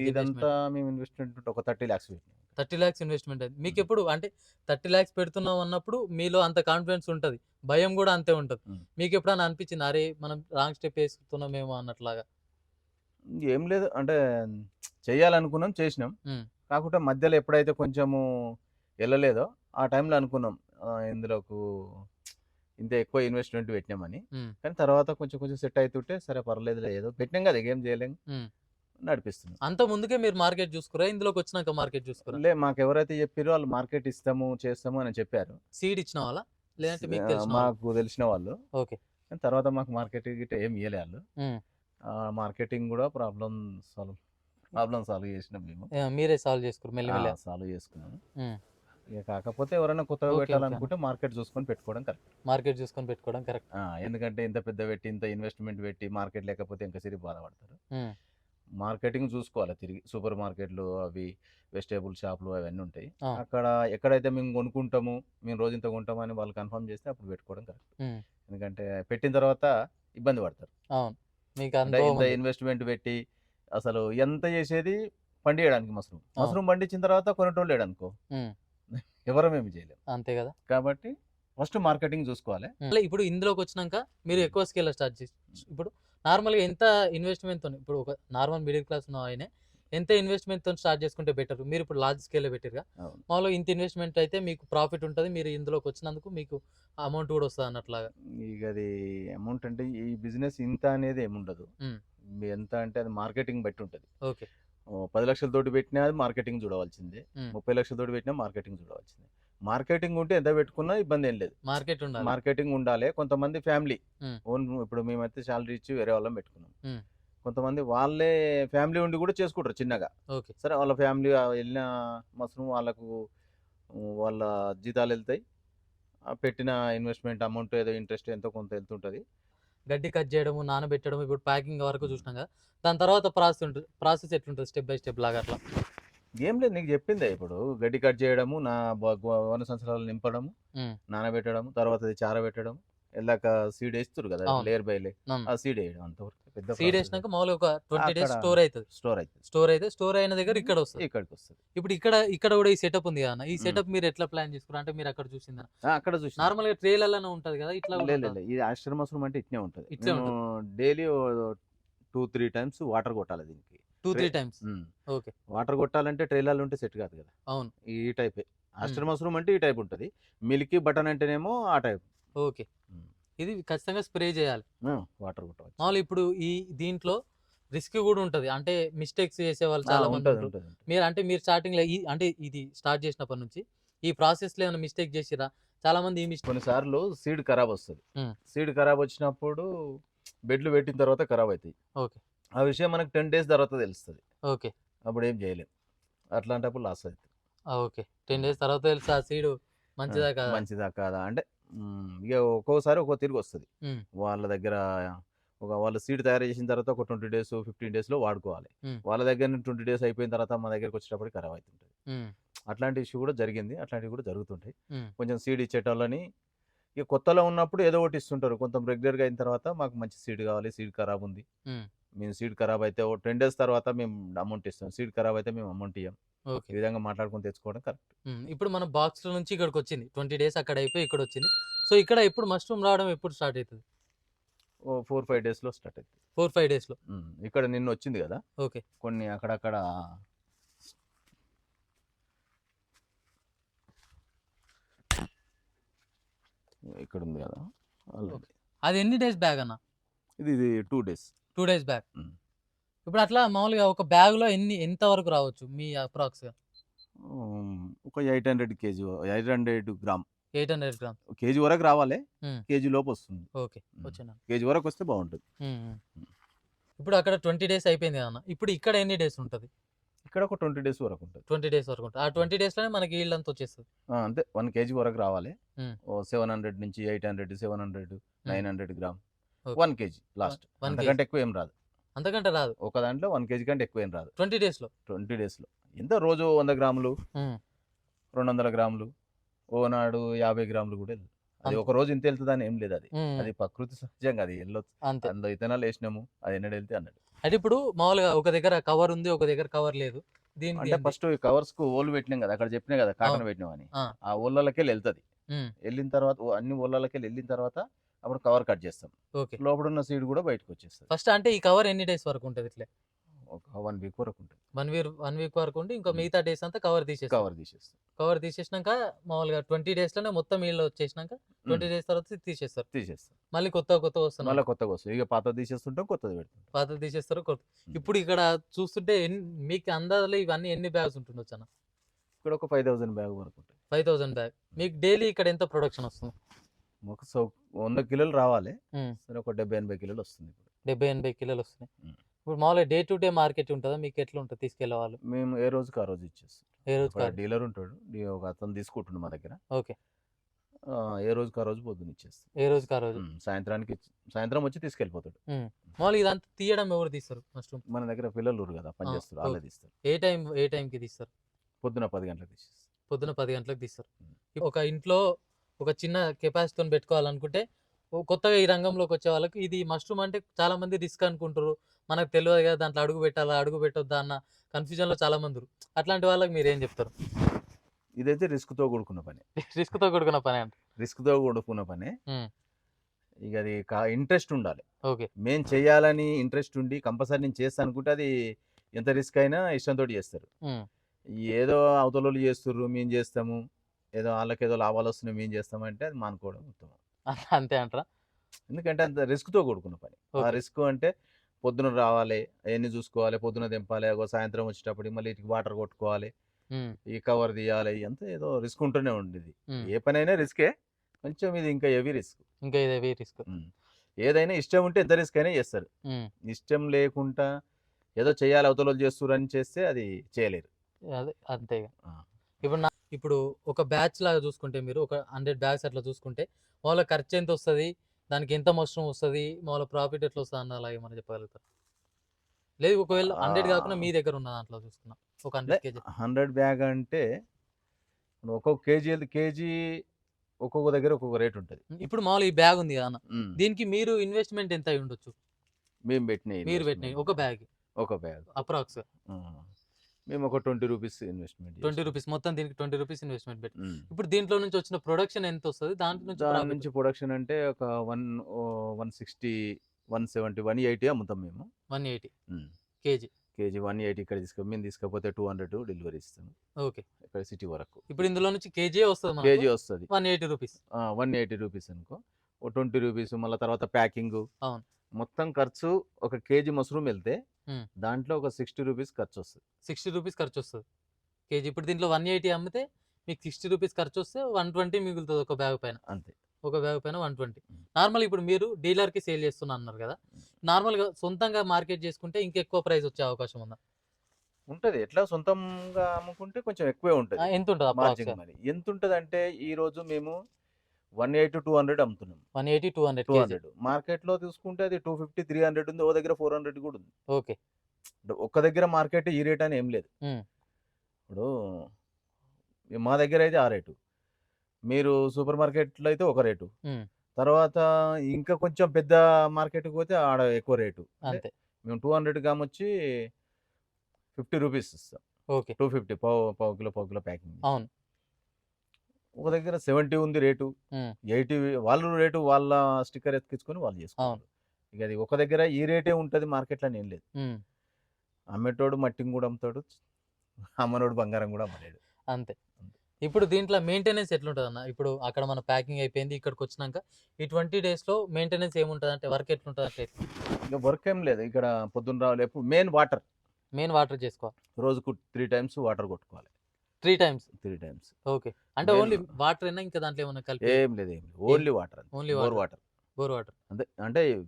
Speaker 1: ఇదంతా మేము ఇన్వెస్ట్మెంట్ ఒక థర్టీ ల్యాక్స్ పెట్టినాం.
Speaker 2: థర్టీ ల్యాక్స్ ఇన్వెస్ట్మెంట్ అది మీకు. ఎప్పుడు అంటే థర్టీ ల్యాక్స్ పెడుతున్నాం అన్నప్పుడు మీలో అంత కాన్ఫిడెన్స్ ఉంటది భయం కూడా అంతే ఉంటది. మీకు ఎప్పుడైనా అనిపించింది అరే మనం రాంగ్ స్టెప్ వేస్తున్నామేమో అన్నట్లాగా
Speaker 1: ఏం లేదు అంటే చేయాలనుకున్నాం చేసినాం. కాకుంటే మధ్యలో ఎప్పుడైతే కొంచెము వెళ్ళలేదో ఆ టైంలో అనుకున్నాం ఇందులోకు ఇంత ఎక్కువ ఇన్వెస్ట్మెంట్ పెట్టినామని. కానీ తర్వాత కొంచెం కొంచెం సెట్ అవుతుంటే సరే పర్లేదు ఏదో పెట్టినాం కదా ఏం చేయలేం. నడిపిస్తున్నాం
Speaker 2: అంత ముందుకే మీరు మార్కెట్ చూసుకురా ఇందులోకి వచ్చినాక మార్కెట్ చూసుకురా.
Speaker 1: లే మాకు ఎవరైతే చెప్పారో వాళ్ళు మార్కెట్ ఇస్తాము చేస్తాము అని చెప్పారు.
Speaker 2: సీడ్ ఇచ్చిన వాళ్ళ లేదంటే మీకు తెలిసిన?
Speaker 1: మాకు తెలిసిన వాళ్ళు.
Speaker 2: ఓకే.
Speaker 1: తర్వాత మాకు మార్కెటింగ్ గిట్ట ఏం ఇవ్వలే వాళ్ళు. మార్కెటింగ్ కూడా ప్రాబ్లం సాల్వ్ ప్రాబ్లం సాల్వ్ చేసినాం మేము.
Speaker 2: మీరే సాల్వ్ మెల్లి మెల్లి
Speaker 1: సాల్వ్ చేసుకున్నాము. ఇక కాకపోతే ఎవరైనా కొత్తగా. పెట్టాలనుకుంటే మార్కెట్ చూసుకొని పెట్టుకోవడం కరెక్ట్.
Speaker 2: మార్కెట్ చూసుకొని పెట్టుకోవడం కరెక్ట్.
Speaker 1: ఎందుకంటే ఇంత పెద్ద పెట్టి ఇంత ఇన్వెస్ట్మెంట్ పెట్టి మార్కెట్ లేకపోతే ఇంకా సరి బాధపడతారు. మార్కెటింగ్ చూసుకోవాలి. తిరిగి సూపర్ మార్కెట్లు అవి వెజిటేబుల్ షాపులు అవన్నీ ఉంటాయి. అక్కడ ఎక్కడైతే మేము కొనుక్కుంటాము మేము రోజు ఇంత కొంటాము అని వాళ్ళు కన్ఫర్మ్ చేస్తే అప్పుడు పెట్టుకోవడం కరెక్ట్. ఎందుకంటే పెట్టిన తర్వాత ఇబ్బంది పడతారు. ఇంత. ఇన్వెస్ట్మెంట్ పెట్టి అసలు ఎంత చేసేది పండియడానికి మష్రూమ్. మష్రూమ్ పండించిన తర్వాత కొనేటోళ్ళు లేడు అనుకో
Speaker 2: మ్మ్. [LAUGHS]
Speaker 1: ఎవరం ఏమి చేయలేం.
Speaker 2: అంతే కదా.
Speaker 1: కాబట్టి ఫస్ట్ మార్కెటింగ్ చూసుకోవాలి.
Speaker 2: ఇప్పుడు ఇందులోకి వచ్చినాక మీరు ఎక్కువ స్కేల్ స్టార్ట్ చేసి ఇప్పుడు నార్మల్గా ఎంత ఇన్వెస్ట్మెంట్ ఇప్పుడు ఒక నార్మల్ మిడిల్ క్లాస్ ఉన్న ఆయనే ఎంత ఇన్వెస్ట్మెంట్తో స్టార్ట్ చేసుకుంటే బెటర్ మీరు ఇప్పుడు లార్జ్ స్కేల్ పెట్టారుగా. మామూలుగా ఇంత ఇన్వెస్ట్మెంట్ అయితే మీకు ప్రాఫిట్ ఉంటుంది మీరు ఇందులోకి వచ్చినందుకు మీకు అమౌంట్ కూడా వస్తుంది అన్నట్లాగా.
Speaker 1: ఇక అది అమౌంట్ అంటే ఈ బిజినెస్ ఇంత అనేది ఏముండదు ఎంత అంటే అది మార్కెటింగ్ బట్టి ఉంటుంది.
Speaker 2: ఓకే.
Speaker 1: పది లక్షల తోటి పెట్టినా అది మార్కెటింగ్ చూడవలసిందే. ముప్పై లక్షల తోటి పెట్టినా మార్కెటింగ్ చూడవలసిందే. మార్కెటింగ్ ఉంటే ఎంత పెట్టుకున్నా ఇబ్బంది ఏం లేదు.
Speaker 2: మార్కెట్ ఉండాలి.
Speaker 1: మార్కెటింగ్ ఉండాలి. కొంతమంది ఫ్యామిలీ. ఓన్ ఇప్పుడు మేమైతే శాలరీ ఇచ్చి వేరే వాళ్ళం పెట్టుకున్నాం. కొంతమంది వాళ్ళే ఫ్యామిలీ ఉండి కూడా చేసుకుంటారు చిన్నగా.
Speaker 2: ఓకే.
Speaker 1: సరే వాళ్ళ ఫ్యామిలీ వెళ్ళిన మసరం వాళ్ళకు వాళ్ళ జీతాలు వెళ్తాయి. పెట్టిన ఇన్వెస్ట్మెంట్ అమౌంట్ ఏదో ఇంట్రెస్ట్ ఎంతో కొంత వెళ్తుంటుంది.
Speaker 2: గడ్డి కట్ చేయడము నానబెట్టడం ఇప్పుడు ప్యాకింగ్ వరకు చూసినాం కదా. దాని తర్వాత ప్రాసెస్ ఉంటుంది ప్రాసెస్ ఎట్లుంటుంది? స్టెప్ బై స్టెప్ లాగా అట్లా.
Speaker 1: ఏం లేదు నీకు చెప్పిందే. ఇప్పుడు గడ్డి కట్ చేయడము నా వన సంవత్సరాలు నింపడము
Speaker 2: మ్మ్.
Speaker 1: నానబెట్టడం తర్వాత అది చారబెట్టడం వెళ్ళాక సీడ్ వేస్తారు కదా. Layer by layer. ఆ సీడ్ వేయడం అంతవరకు పెద్ద
Speaker 2: సీడ్ వేసినాక మామూలుగా ఒక ట్వంటీ డేస్ స్టోర్ అవుతుంది.
Speaker 1: స్టోర్ అవుతుంది.
Speaker 2: స్టోర్ అయితే స్టోర్ అయిన దగ్గర ఇక్కడ వస్తుంది
Speaker 1: ఇక్కడికి వస్తుంది
Speaker 2: ఇప్పుడు ఇక్కడ ఇక్కడ కూడా ఈ సెటప్ ఉంది కదా ఈ. సెటప్ మీరు ఎట్లా ప్లాన్ చేసుకున్నారు? అంటే మీరు అక్కడ చూసిందా?
Speaker 1: అక్కడ చూసి
Speaker 2: నార్మల్గా ట్రేలలోనే ఉంటది కదా ఇట్లా
Speaker 1: లేదు? ఇది ఆశ్రమ మసరం అంటే ఇట్నే ఉంటుంది.
Speaker 2: ఇట్లే
Speaker 1: daily two three times water కొట్టాలి దీనికి.
Speaker 2: Two three times. Okay.
Speaker 1: Water కొట్టాలంటే ట్రైలర్లు ఉంటే సెట్ కాదు కదా.
Speaker 2: అవును.
Speaker 1: ఈ టైప్. ఆస్టర్ మష్రూమ్ అంటే ఈ టైప్ ఉంటుంది. మిల్కీ బటన్ అంటేనేమో ఆ టైప్.
Speaker 2: ఓకే. ఇది ఖచ్చితంగా స్ప్రే చేయాలి.
Speaker 1: వాటర్ కొట్టవచ్చు.
Speaker 2: మామూలు ఇప్పుడు ఈ దీంట్లో రిస్క్ కూడా ఉంటది. అంటే మిస్టేక్స్ చేసే వాళ్ళు చాలా మంది. మీరు అంటే మీరు స్టార్టింగ్లో అంటే ఇది స్టార్ట్ చేసినప్పటి నుంచి ఈ ప్రాసెస్లో ఏమైనా మిస్టేక్ చేసిరా చాలా మంది ఈ మిస్టేక్
Speaker 1: కొన్నిసార్లు సీడ్ ఖరాబ్ వస్తుంది. సీడ్ ఖరాబ్ వచ్చినప్పుడు బెడ్లు పెట్టిన తర్వాత ఖరాబ్ అవుతాయి
Speaker 2: ఓకే.
Speaker 1: ఆ విషయం మనకు టెన్ డేస్ తర్వాత తెలుస్తుంది.
Speaker 2: ఓకే.
Speaker 1: అప్పుడు ఏం చేయలేం. అట్లాంటప్పుడు లాస్ అవుతుంది
Speaker 2: ఓకే. టెన్ డేస్ తర్వాత తెలుసు ఆ సీడ్ మంచిదా కాదా?
Speaker 1: మంచిదా కాదా? అంటే ఇక ఒక్కోసారి ఒక్కో తిరిగి వస్తుంది. వాళ్ళ దగ్గర ఒక వాళ్ళ సీడ్ తయారు చేసిన తర్వాత ఒక ట్వంటీ డేస్ ఫిఫ్టీన్ డేస్లో వాడుకోవాలి.
Speaker 2: మ్మ్.
Speaker 1: వాళ్ళ దగ్గర ట్వంటీ డేస్ అయిపోయిన తర్వాత మా దగ్గరికి వచ్చేటప్పటికి ఖరాబ్ అవుతుంటుంది. అట్లాంటి ఇష్యూ కూడా జరిగింది. అట్లాంటివి కూడా జరుగుతుంటాయి. కొంచెం సీడ్ ఇచ్చేటోళ్ళని ఇక కొత్తలో ఉన్నప్పుడు ఏదో ఒకటి ఇస్తుంటారు. కొంచెం రెగ్యులర్గా అయిన తర్వాత మాకు మంచి సీడ్ కావాలి సీడ్ ఖరాబ్ ఉంది.
Speaker 2: మ్మ్.
Speaker 1: సీడ్ ఖరాబ్ అయితే ఓ టెన్ డేస్ తర్వాత మేము అమౌంట్ ఇస్తాం. సీడ్ ఖరాబ్ అయితే మేము అమౌంట్ ఇవ్వం
Speaker 2: ఓకే.
Speaker 1: ఈ విధంగా మాట్లాడుకొని తెచ్చుకోవడం కరెక్ట్.
Speaker 2: ఇప్పుడు మన బాక్స్ నుంచి ఇక్కడికి వచ్చింది. ట్వంటీ డేస్ అక్కడ అయిపోయి ఇక్కడ వచ్చింది. సో ఇక్కడ ఎప్పుడు మష్రూమ్ రావడం ఎప్పుడు స్టార్ట్ అవుతుంది
Speaker 1: ఓ ఫోర్ ఫైవ్ డేస్లో స్టార్ట్ అవుతుంది
Speaker 2: ఫోర్ ఫైవ్ డేస్లో
Speaker 1: మ్మ్. ఇక్కడ నిన్న వచ్చింది కదా?
Speaker 2: ఓకే.
Speaker 1: కొన్ని అక్కడక్కడ ఇక్కడ ఉంది కదా.
Speaker 2: అది ఎన్ని డేస్ బ్యాగ్ అన్న
Speaker 1: ఇది ఇది టూ డేస్.
Speaker 2: టూ డేస్
Speaker 1: మ్మ్.
Speaker 2: ఇప్పుడు అట్లా మామూలుగా ఒక బ్యాగ్లో ఎన్ని ఎంత వరకు రావచ్చు మీ అప్రాక్స్గా
Speaker 1: ఒక eight hundred KG eight hundred gram.
Speaker 2: Eight hundred gram.
Speaker 1: KG వరకు రావాలి. కేజీ లోపు వస్తుంది.
Speaker 2: ఓకే. వచ్చిన
Speaker 1: కేజీ వరకు వస్తే బాగుంటుంది.
Speaker 2: ఇప్పుడు అక్కడ ట్వంటీ డేస్ అయిపోయింది కదా అన్న. ఇప్పుడు ఇక్కడ ఎన్ని డేస్ ఉంటుంది?
Speaker 1: ఇక్కడ ఒక ట్వంటీ డేస్ వరకు ఉంటుంది.
Speaker 2: ట్వంటీ డేస్ వరకు ఉంటుంది. ఆ ట్వంటీ డేస్లోనే మనకి ఈల్డ్ అంతా వచ్చేస్తుంది.
Speaker 1: అంతే. వన్ కేజీ వరకు రావాలి. సెవెన్ హండ్రెడ్ నుంచి eight hundred seven hundred nine hundred gram. One KG last. అంతకంటే ఎక్కువ ఏం రాదు.
Speaker 2: అంతకంటే రాదు.
Speaker 1: ఒక దాంట్లో వన్ కేజీ కంటే ఎక్కువ ఏం రాదు.
Speaker 2: ట్వంటీ డేస్లో
Speaker 1: ట్వంటీ డేస్లో. ఎంత రోజు వంద గ్రాములు. రెండు వందల గ్రాములు. ఓనాడు యాభై గ్రాములు కూడా. అది. ఒక రోజు ఇంత వెళ్తుందని ఏం లేదు అది. అది ప్రకృతి సహజంగా అది వెళ్ళొచ్చు. అందులో ఇతనాలు వేసినాము అది ఎన్నడ వెళ్తే అన్నాడు.
Speaker 2: అంటే ఇప్పుడు మామూలుగా ఒక దగ్గర కవర్ ఉంది ఒక దగ్గర కవర్ లేదు. దీని
Speaker 1: అంటే ఫస్ట్ కవర్స్కు ఓళ్ళు పెట్టినాం కదా అక్కడ చెప్పినా కదా కాటన్. పెట్టినాం అని.
Speaker 2: ఆ.
Speaker 1: ఆ ఓళ్ళకి వెళ్తుంది. వెళ్ళిన తర్వాత అన్ని ఓళ్ళకి వెళ్ళిన తర్వాత అప్పుడు కవర్ కట్ చేస్తాం.
Speaker 2: ఓకే.
Speaker 1: లోపల ఉన్న సీడ్ కూడా బయటకు వచ్చేస్తుంది
Speaker 2: ఫస్ట్ అంటే ఈ కవర్ ఎన్ని డేస్ వరకు ఉంటుంది ఇట్లా?
Speaker 1: ఒక వన్ వీక్ వరకు ఉంటుంది.
Speaker 2: వన్ వీక్ వన్ వీక్ వరకు ఉండి ఇంకా. మిగతా డేస్ అంతా కవర్ తీసేస్తాం.
Speaker 1: కవర్ తీసేస్తాం.
Speaker 2: కవర్ తీసేసినాక మామూలుగా ట్వంటీ డేస్లోనే మొత్తం వీళ్ళు వచ్చేసినాక ట్వంటీ డేస్ తర్వాత తీసేస్తారు.
Speaker 1: తీసేస్తాం
Speaker 2: మళ్ళీ కొత్త కొత్త
Speaker 1: మళ్ళీ
Speaker 2: వస్తున్నారు
Speaker 1: కొత్తగా వస్తుంది. ఇక పాత తీసేస్తుంటాం కొత్తది పెడుతుంటాం.
Speaker 2: పాత తీసేస్తారు కొత్త. ఇప్పుడు ఇక్కడ చూస్తుంటే మీకు అందాజలో ఇవన్నీ ఎన్ని బ్యాగ్స్ ఉంటుండొచ్చు అన్న?
Speaker 1: ఇక్కడ ఒక ఫైవ్ థౌసండ్ బ్యాగ్ వరకు ఉంటుంది.
Speaker 2: Five thousand bag. మీకు డైలీ ఇక్కడ ఎంత ప్రొడక్షన్ వస్తుంది?
Speaker 1: ఒక సో వంద కిలోలు రావాలి. సరే ఒక డెబ్బై ఎనభై కిలోలు వస్తుంది ఇప్పుడు.
Speaker 2: డెబ్బై ఎనభై కిలోలు వస్తున్నాయి. ఇప్పుడు మామూలుగా డే టు డే మార్కెట్ ఉంటుందా? మీకు ఎట్లా ఉంటుంది తీసుకెళ్ళే వాళ్ళు?
Speaker 1: మేము ఏ రోజుకి ఆ రోజు ఇచ్చేస్తాం.
Speaker 2: ఏ రోజు?
Speaker 1: డీలర్ ఉంటాడు ఒక అతను తీసుకుంటుండు మా దగ్గర.
Speaker 2: ఓకే.
Speaker 1: ఏ రోజుకి ఆ రోజు పొద్దున్న ఇచ్చేస్తాం.
Speaker 2: ఏ రోజుకి ఆ రోజు?
Speaker 1: సాయంత్రానికి సాయంత్రం వచ్చి తీసుకెళ్ళిపోతాడు.
Speaker 2: మామూలుగా ఇదంతా తీయడం ఎవరు తీస్తారు మష్రూమ్
Speaker 1: మన దగ్గర పిల్లలు కదా పని
Speaker 2: ఆ,
Speaker 1: చేస్తారు వాళ్ళే. తీస్తారు.
Speaker 2: ఏ టైం ఏ టైంకి తీస్తారు?
Speaker 1: పొద్దున పది గంటలకు తీసేస్తారు
Speaker 2: పొద్దున పది గంటలకు తీస్తారు. ఒక ఇంట్లో ఒక చిన్న కెపాసిటీని పెట్టుకోవాలనుకుంటే కొత్తగా ఈ రంగంలోకి వచ్చే వాళ్ళకి ఇది మష్రూమ్ అంటే చాలా మంది రిస్క్ అనుకుంటారు మనకు తెలియదు కదా దాంట్లో అడుగు పెట్టాలా అడుగు పెట్టొద్దా అన్న కన్ఫ్యూజన్లో చాలా మంది. అట్లాంటి వాళ్ళకి మీరు ఏం చెప్తారు?
Speaker 1: ఇదైతే రిస్క్తో కూడుకున్న పని.
Speaker 2: రిస్క్తో కూడుకున్న పని అంట.
Speaker 1: రిస్క్తో కూడుకున్న పని. ఇక అది ఇంట్రెస్ట్ ఉండాలి.
Speaker 2: ఓకే.
Speaker 1: మేం చేయాలని ఇంట్రెస్ట్ ఉండి కంపల్సరీ నేను చేస్తాను అనుకుంటే అది ఎంత రిస్క్ అయినా ఇష్టంతో చేస్తారు. ఏదో అవతలోళ్ళు చేస్తుర్రు మేము చేస్తాము. ఏదో వాళ్ళకి ఏదో లాభాలు వస్తున్నాయి మేము చేస్తామంటే అది మానుకోవడం ఉత్తమం.
Speaker 2: అంత- అంటారా?
Speaker 1: ఎందుకంటే అంత రిస్క్తో కూడుకున్న పని. ఆ. రిస్క్ అంటే పొద్దున రావాలి అవన్నీ చూసుకోవాలి పొద్దున దింపాలి సాయంత్రం వచ్చేటప్పుడు మళ్ళీ ఇటుకి వాటర్ కొట్టుకోవాలి. ఈ కవర్ తీయాలి ఎంత ఏదో రిస్క్ ఉంటూనే ఉండేది. ఏ పనైనా రిస్కే కొంచెం ఇది ఇంకా హెవీ రిస్క్.
Speaker 2: ఇంకా ఇదే రిస్క్.
Speaker 1: ఏదైనా ఇష్టం ఉంటే ఎంత రిస్క్ అయినా చేస్తారు. ఇష్టం లేకుండా ఏదో చేయాలి అవతల అని చేస్తే అది చేయలేరు.
Speaker 2: అదే అంతే. ఇప్పుడు ఇప్పుడు ఒక బ్యాచ్ లాగా చూసుకుంటే మీరు ఒక హండ్రెడ్ బ్యాగ్స్ అట్లా చూసుకుంటే వాళ్ళ ఖర్చు ఎంత వస్తుంది? దానికి ఎంత మష్రూమ్ వస్తుంది? వాళ్ళ ప్రాఫిట్ ఎట్లా వస్తుంది? అన్న అలాగే మనం చెప్పగలుగుతారు? లేదు ఒకవేళ హండ్రెడ్ కాకుండా మీ దగ్గర ఉన్న దాంట్లో చూసుకున్నాం ఒక హండ్రెడ్ కేజీ.
Speaker 1: హండ్రెడ్ బ్యాగ్ అంటే ఒక్కొక్క కేజీ కేజీ ఒక్కొక్క దగ్గర ఒక్కొక్క రేట్ ఉంటుంది.
Speaker 2: ఇప్పుడు మామూలు ఈ బ్యాగ్ ఉంది కదా అన్న. దీనికి మీరు ఇన్వెస్ట్మెంట్ ఎంత అయి ఉండొచ్చు?
Speaker 1: మేము పెట్టిన
Speaker 2: మీరు పెట్టిన ఒక బ్యాగ్.
Speaker 1: ఒక బ్యాగ్.
Speaker 2: అప్రాక్స్
Speaker 1: మేము ఒక twenty rupees investment
Speaker 2: twenty rupees. మొత్తం దీనికి ట్వంటీ రూపీస్ ఇన్వెస్ట్మెంట్ పెట్టి. ఇప్పుడు దీంట్లో నుంచి వచ్చిన ప్రొడక్షన్ ఎంత వస్తుంది దాంట్లో నుంచి
Speaker 1: దాని? నుంచి ప్రొడక్షన్ అంటే ఒక one one sixty one seventy one eighty అమ్ముతాం మేము.
Speaker 2: One eighty. KG.
Speaker 1: KG one eighty ఇక్కడ తీసుకో మేము తీసుకపోతే టూ హండ్రెడ్ డెలివరీ ఇస్తాము.
Speaker 2: ఓకే.
Speaker 1: ఇక్కడ సిటీ వరకు.
Speaker 2: ఇప్పుడు ఇందులో నుంచి కేజీ వస్తుంది
Speaker 1: కేజీ వస్తుంది.
Speaker 2: One eighty rupees.
Speaker 1: One eighty rupees అనుకో. ఓ ట్వంటీ రూపీస్ మళ్ళీ తర్వాత ప్యాకింగ్.
Speaker 2: అవును.
Speaker 1: మొత్తం ఖర్చు ఒక కేజీ మష్రూమ్ వెళ్తే. దాంట్లో ఒక సిక్స్టీ రూపీస్ ఖర్చు వస్తుంది
Speaker 2: సిక్స్టీ రూపీస్ ఖర్చు వస్తుంది కేజీ ఇప్పుడు దీంట్లో వన్ ఎయిటీ అమ్మితే మీకు సిక్స్టీ రూపీస్ ఖర్చు వస్తే వన్ ట్వంటీ మిగులుతుంది ఒక బ్యాగ్ పైన.
Speaker 1: అంతే.
Speaker 2: ఒక బ్యాగ్ పైన వన్ ట్వంటీ. నార్మల్ ఇప్పుడు మీరు డీలర్కి సేల్ చేస్తున్నా అన్నారు కదా. నార్మల్గా సొంతంగా మార్కెట్ చేసుకుంటే ఇంకెక్కువ ప్రైస్ వచ్చే అవకాశం ఉందా?
Speaker 1: ఉంటది. ఎట్లా సొంతంగా అమ్ముకుంటే కొంచెం ఎక్కువే ఉంటుంది.
Speaker 2: ఎంత ఉంటుంది
Speaker 1: ఎంత ఉంటుంది అంటే ఈ రోజు మేము వన్ ఎయిటీ టూ హండ్రెడ్ అమ్ముతున్నాం.
Speaker 2: One eighty two hundred
Speaker 1: two hundred. మార్కెట్లో తీసుకుంటే అది టూ ఫిఫ్టీ త్రీ హండ్రెడ్ ఉంది ఓ దగ్గర ఫోర్ హండ్రెడ్ కూడా ఉంది.
Speaker 2: ఓకే.
Speaker 1: ఒక్క దగ్గర మార్కెట్ ఈ రేట్ అని ఏం లేదు. ఇప్పుడు మా దగ్గర అయితే ఆ రేటు. మీరు సూపర్ మార్కెట్లో అయితే ఒక రేటు. తర్వాత ఇంకా కొంచెం పెద్ద మార్కెట్కి పోతే ఆడ ఎక్కువ రేటు.
Speaker 2: అంతే.
Speaker 1: మేము టూ హండ్రెడ్ గ్రామ్ వచ్చి ఫిఫ్టీ రూపీస్ ఇస్తాం.
Speaker 2: ఓకే.
Speaker 1: టూ ఫిఫ్టీ పావు పావు కిలో పావు కిలో ప్యాకింగ్
Speaker 2: అవును.
Speaker 1: ఒక దగ్గర సెవెంటీ ఉంది రేటు. ఎయిటీ వాళ్ళు రేటు వాళ్ళ స్టిక్కర్ ఎత్తికించుకొని వాళ్ళు చేసుకుంటారు. ఇక అది ఒక దగ్గర ఈ రేటే ఉంటుంది మార్కెట్లో ఏం లేదు. అమ్మేటోడు మట్టిని కూడా అమ్ముతాడు అమ్మనోడు బంగారం కూడా అమ్మలేడు.
Speaker 2: అంతే. ఇప్పుడు దీంట్లో మెయింటెనెన్స్ ఎట్లుంటుంది అన్న ఇప్పుడు అక్కడ మన ప్యాకింగ్ అయిపోయింది ఇక్కడికి వచ్చినాక ఈ ట్వంటీ డేస్లో మెయింటెనెన్స్ ఏముంటుంది అంటే వర్క్ ఎట్లుంటుంది అంటే
Speaker 1: ఇక వర్క్ ఏం లేదు. ఇక్కడ పొద్దున్న రావాలి మెయిన్ వాటర్
Speaker 2: మెయిన్ వాటర్ చేసుకోవాలి.
Speaker 1: రోజుకు త్రీ టైమ్స్ వాటర్ కొట్టుకోవాలి.
Speaker 2: Three times
Speaker 1: three times
Speaker 2: okay అంటే ఓన్లీ వాటర్ అయినా ఇంకా దాంట్లో ఏమైనా కలిపి
Speaker 1: ఏం లేదు ఏం లేదు. Only water
Speaker 2: Only
Speaker 1: bore. Water
Speaker 2: bore water
Speaker 1: అంతే. అంటే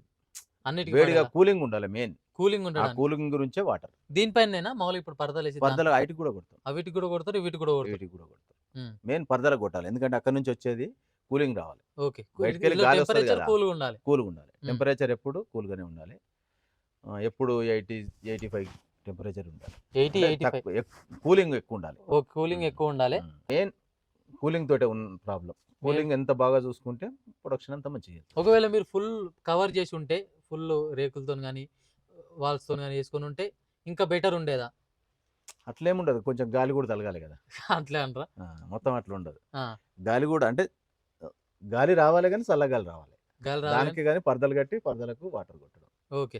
Speaker 2: అన్నిటికీ
Speaker 1: వేడిగా కూలింగ్ ఉండాలి మెయిన్
Speaker 2: కూలింగ్ ఉండడానికి.
Speaker 1: కూలింగ్ గురించే వాటర్
Speaker 2: దీనిపైన మామూలుగా ఇప్పుడు పరదాలు వేసి
Speaker 1: పర్దల హైట్కి కూడా కొడతాం.
Speaker 2: దాని- వీటికి కూడా కొడతారు వీటికి కూడా కొడతారు.
Speaker 1: వీటికి కూడా కొడతాం.
Speaker 2: ఉమ్.
Speaker 1: మెయిన్ పర్దలకు కొట్టాలి. ఎందుకంటే అక్కడ నుంచి వచ్చేది కూలింగ్ రావాలి.
Speaker 2: ఓకే. టెంపరేచర్. కూల్గా ఉండాలి.
Speaker 1: కూల్గా ఉండాలి. టెంపరేచర్ ఎప్పుడు? కూల్గానే ఉండాలి. ఆ, ఎప్పుడు ఎయిటీ ఎయిటీ ఫైవ్ టెంపరేచర్ ఉండాలి.
Speaker 2: ఎయిటీ ఎయిటీ
Speaker 1: కూలింగ్ ఎక్కువ ఉండాలి.
Speaker 2: ఓ కూలింగ్ ఎక్కువ ఉండాలి.
Speaker 1: మెయిన్ కూలింగ్ తోటే ఉన్న ప్రాబ్లం కూలింగ్ ఎంత బాగా చూసుకుంటే ప్రొడక్షన్ అంత మంచిగా.
Speaker 2: ఒకవేళ మీరు ఫుల్ కవర్ చేసి ఉంటే ఫుల్ రేకులతో కానీ వాల్స్తో కానీ వేసుకొని ఉంటే ఇంకా బెటర్ ఉండేదా?
Speaker 1: అట్లేముండదు. కొంచెం గాలి కూడా తలగాలి కదా.
Speaker 2: అట్లే అంటారా
Speaker 1: మొత్తం అట్లా ఉండదు. గాలి కూడా అంటే గాలి రావాలి కానీ చల్లగాలి రావాలి.
Speaker 2: గాలి రావాలి
Speaker 1: దానికి కానీ? పరదలు కట్టి పరదలకు వాటర్ కొట్టడం.
Speaker 2: ఓకే.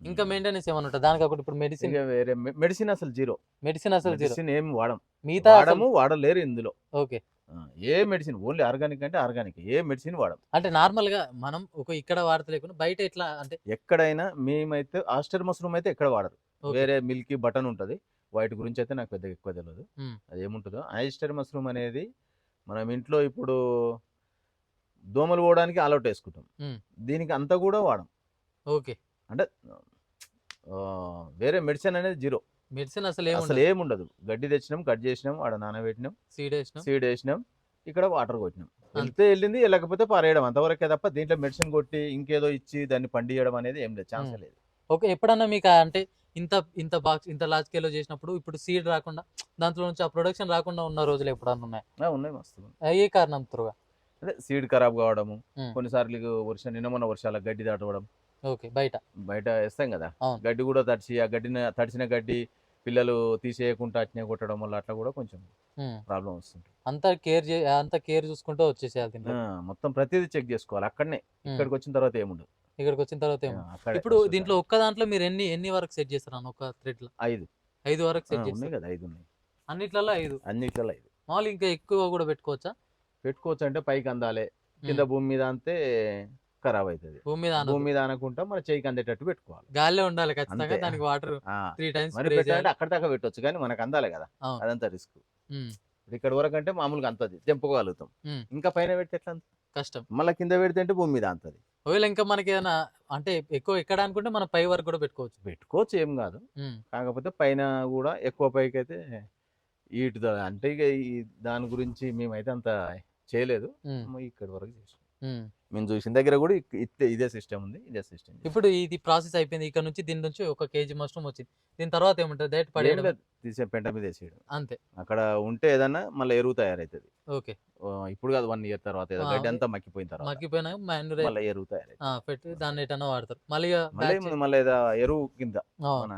Speaker 2: ఇంకా మెయింటెనెన్స్ ఏమైనా ఉంటుంది? దానికి ఒకటి ఇప్పుడు మెడిసిన్
Speaker 1: వేరే మెడిసిన్ అసలు జీరో
Speaker 2: మెడిసిన్ అసలు జీరో
Speaker 1: మెడిసిన్ ఏం వాడం.
Speaker 2: మిగతా
Speaker 1: వాడము వాడలేరు ఇందులో.
Speaker 2: ఓకే.
Speaker 1: ఏ మెడిసిన్ ఓన్లీ ఆర్గానిక్ అంటే ఆర్గానిక్ ఏ మెడిసిన్ వాడం.
Speaker 2: అంటే నార్మల్గా మనం ఒక ఇక్కడ వాడతలేకుండా బయట ఎట్లా అంటే
Speaker 1: ఎక్కడైనా మేమైతే ఆస్టర్ మష్రూమ్ అయితే ఎక్కడ వాడరు. వేరే మిల్కీ బటన్ ఉంటుంది. వాటి గురించి అయితే నాకు పెద్దగా ఎక్కువ తెలియదు. అది ఏముంటుందో. ఆయిస్టర్ మష్రూమ్ అనేది మనం ఇంట్లో ఇప్పుడు దోమలు పోవడానికి ఆలౌట్ వేసుకుంటాం. దీనికి అంతా కూడా వాడం.
Speaker 2: ఓకే.
Speaker 1: అంటే ఆ, వేరే మెడిసిన్ అనేది జీరో.
Speaker 2: మెడిసిన్ అసలు
Speaker 1: అసలు
Speaker 2: ఏముండదు.
Speaker 1: గడ్డి తెచ్చినాం కట్ చేసినాం ఆడ నానబెట్టినాం
Speaker 2: సీడ్ వేసినాం.
Speaker 1: సీడ్ వేసినాం ఇక్కడ వాటర్ కొట్టినాం. వెళ్తే వెళ్ళింది వెళ్ళకపోతే పారేయడం అంతవరకే తప్ప దీంట్లో మెడిసిన్ కొట్టి ఇంకేదో ఇచ్చి దాన్ని పండియడం అనేది ఏం లేదు ఛాన్స్. లేదు.
Speaker 2: ఓకే ఎప్పుడన్నా మీకు అంటే ఇంత ఇంత బాక్స్ ఇంత లార్జ్ స్కేల్లో చేసినప్పుడు ఇప్పుడు సీడ్ రాకుండా దాంట్లో నుంచి ఆ ప్రొడక్షన్ రాకుండా ఉన్న రోజులు ఎప్పుడన్నా ఉన్నాయి?
Speaker 1: ఉన్నాయి మస్తు
Speaker 2: ఏ కారణం త్వరగా?
Speaker 1: అదే సీడ్ ఖరాబ్ కావడము. కొన్నిసార్లు వర్షం నిన్న మొన్న వర్షాల గడ్డి దాటవడం
Speaker 2: ఓకే బయట.
Speaker 1: బయట వేస్తాం కదా. గడ్డి కూడా తడిచి ఆ గడ్డిన తడిచిన గడ్డి పిల్లలు తీసేయకుండా అట్నే కొట్టడం వల్ల అట్లా కూడా కొంచెం. ప్రాబ్లం వస్తుంది
Speaker 2: అంతా కేర్ అంతా కేర్ చూసుకుంటూ వచ్చేసేయాలి
Speaker 1: మొత్తం ప్రతిదీ చెక్ చేసుకోవాలి అక్కడనే. ఇక్కడికి వచ్చిన తర్వాత ఏముండదు.
Speaker 2: ఇక్కడికి వచ్చిన తర్వాత ఏమో
Speaker 1: ఆ, అక్కడే
Speaker 2: ఇప్పుడు. దీంట్లో ఒక్క దాంట్లో మీరు ఎన్ని ఎన్ని వరకు సెట్ చేస్తారు అన్న ఒక థ్రెడ్లో
Speaker 1: ఐదు.
Speaker 2: ఐదు వరకు సెట్ చేస్తారు.
Speaker 1: కదా ఐదు ఉన్నాయి.
Speaker 2: అన్నిట్లలో ఐదు?
Speaker 1: అన్నిట్లో ఐదు.
Speaker 2: మామూలు ఇంకా ఎక్కువ కూడా పెట్టుకోవచ్చా?
Speaker 1: పెట్టుకోవచ్చు అంటే పైకి అందాలి. కింద భూమి మీద అంతే. ఖరాబ్ అవుతుంది
Speaker 2: భూమి మీద
Speaker 1: అనకుండా మన చేయికి అందేటట్టు పెట్టుకోవాలి
Speaker 2: గాలిలో ఉండాలి ఖచ్చితంగా. దానికి వాటర్ త్రీ టైమ్స్
Speaker 1: అక్కడ దాకా పెట్టొచ్చు కానీ మనకు అందాలి కదా. అదంతా రిస్క్ ఇక్కడ వరకు అంటే మామూలుగా అంతది తెంపుకోగలుగుతాం. ఇంకా పైన పెడితే ఎట్లా?
Speaker 2: కష్టం
Speaker 1: మళ్ళీ కింద పెడితే అంటే భూమి మీద అంతది
Speaker 2: ఒకవేళ ఇంకా మనకి ఏదైనా అంటే ఎక్కువ ఎక్కడ అనుకుంటే మనం పై వరకు కూడా పెట్టుకోవచ్చు
Speaker 1: పెట్టుకోవచ్చు ఏం కాదు. కాకపోతే పైన కూడా ఎక్కువ పైకి అయితే ఈటు దా- అంటే ఇక ఈ దాని గురించి మేమైతే అంత చేయలేదు. ఇక్కడ వరకు చేసాం. మేము చూసిన దగ్గర కూడా ఇట్టే ఇదే సిస్టమ్ ఉంది. ఇదే సిస్టమ్
Speaker 2: ఇప్పుడు ఇది ప్రాసెస్ అయిపోయింది. ఇక్కడ నుంచి దీని నుంచి ఒక కేజీ మష్రూమ్ వచ్చింది. దీని తర్వాత ఏముంటుంది డైరెక్ట్ పడేయడం
Speaker 1: తీసే పెంట మీద వేసేయడం
Speaker 2: అంతే.
Speaker 1: అక్కడ ఉంటే ఏదన్నా మళ్ళీ ఎరువు తయారవుతుంది
Speaker 2: ఓకే.
Speaker 1: ఇప్పుడు కాదు వన్ ఇయర్ తర్వాత గడ్డి అంతా మక్కిపోయిన తర్వాత.
Speaker 2: మగ్గిపోయినా మాన్యూర్
Speaker 1: మళ్ళీ ఎరువు తయారవుతుంది
Speaker 2: పెట్టి దాన్ని ఎటన్నా వాడతారు. మళ్ళీ
Speaker 1: మళ్ళీ మళ్ళీ ఎరువు కింద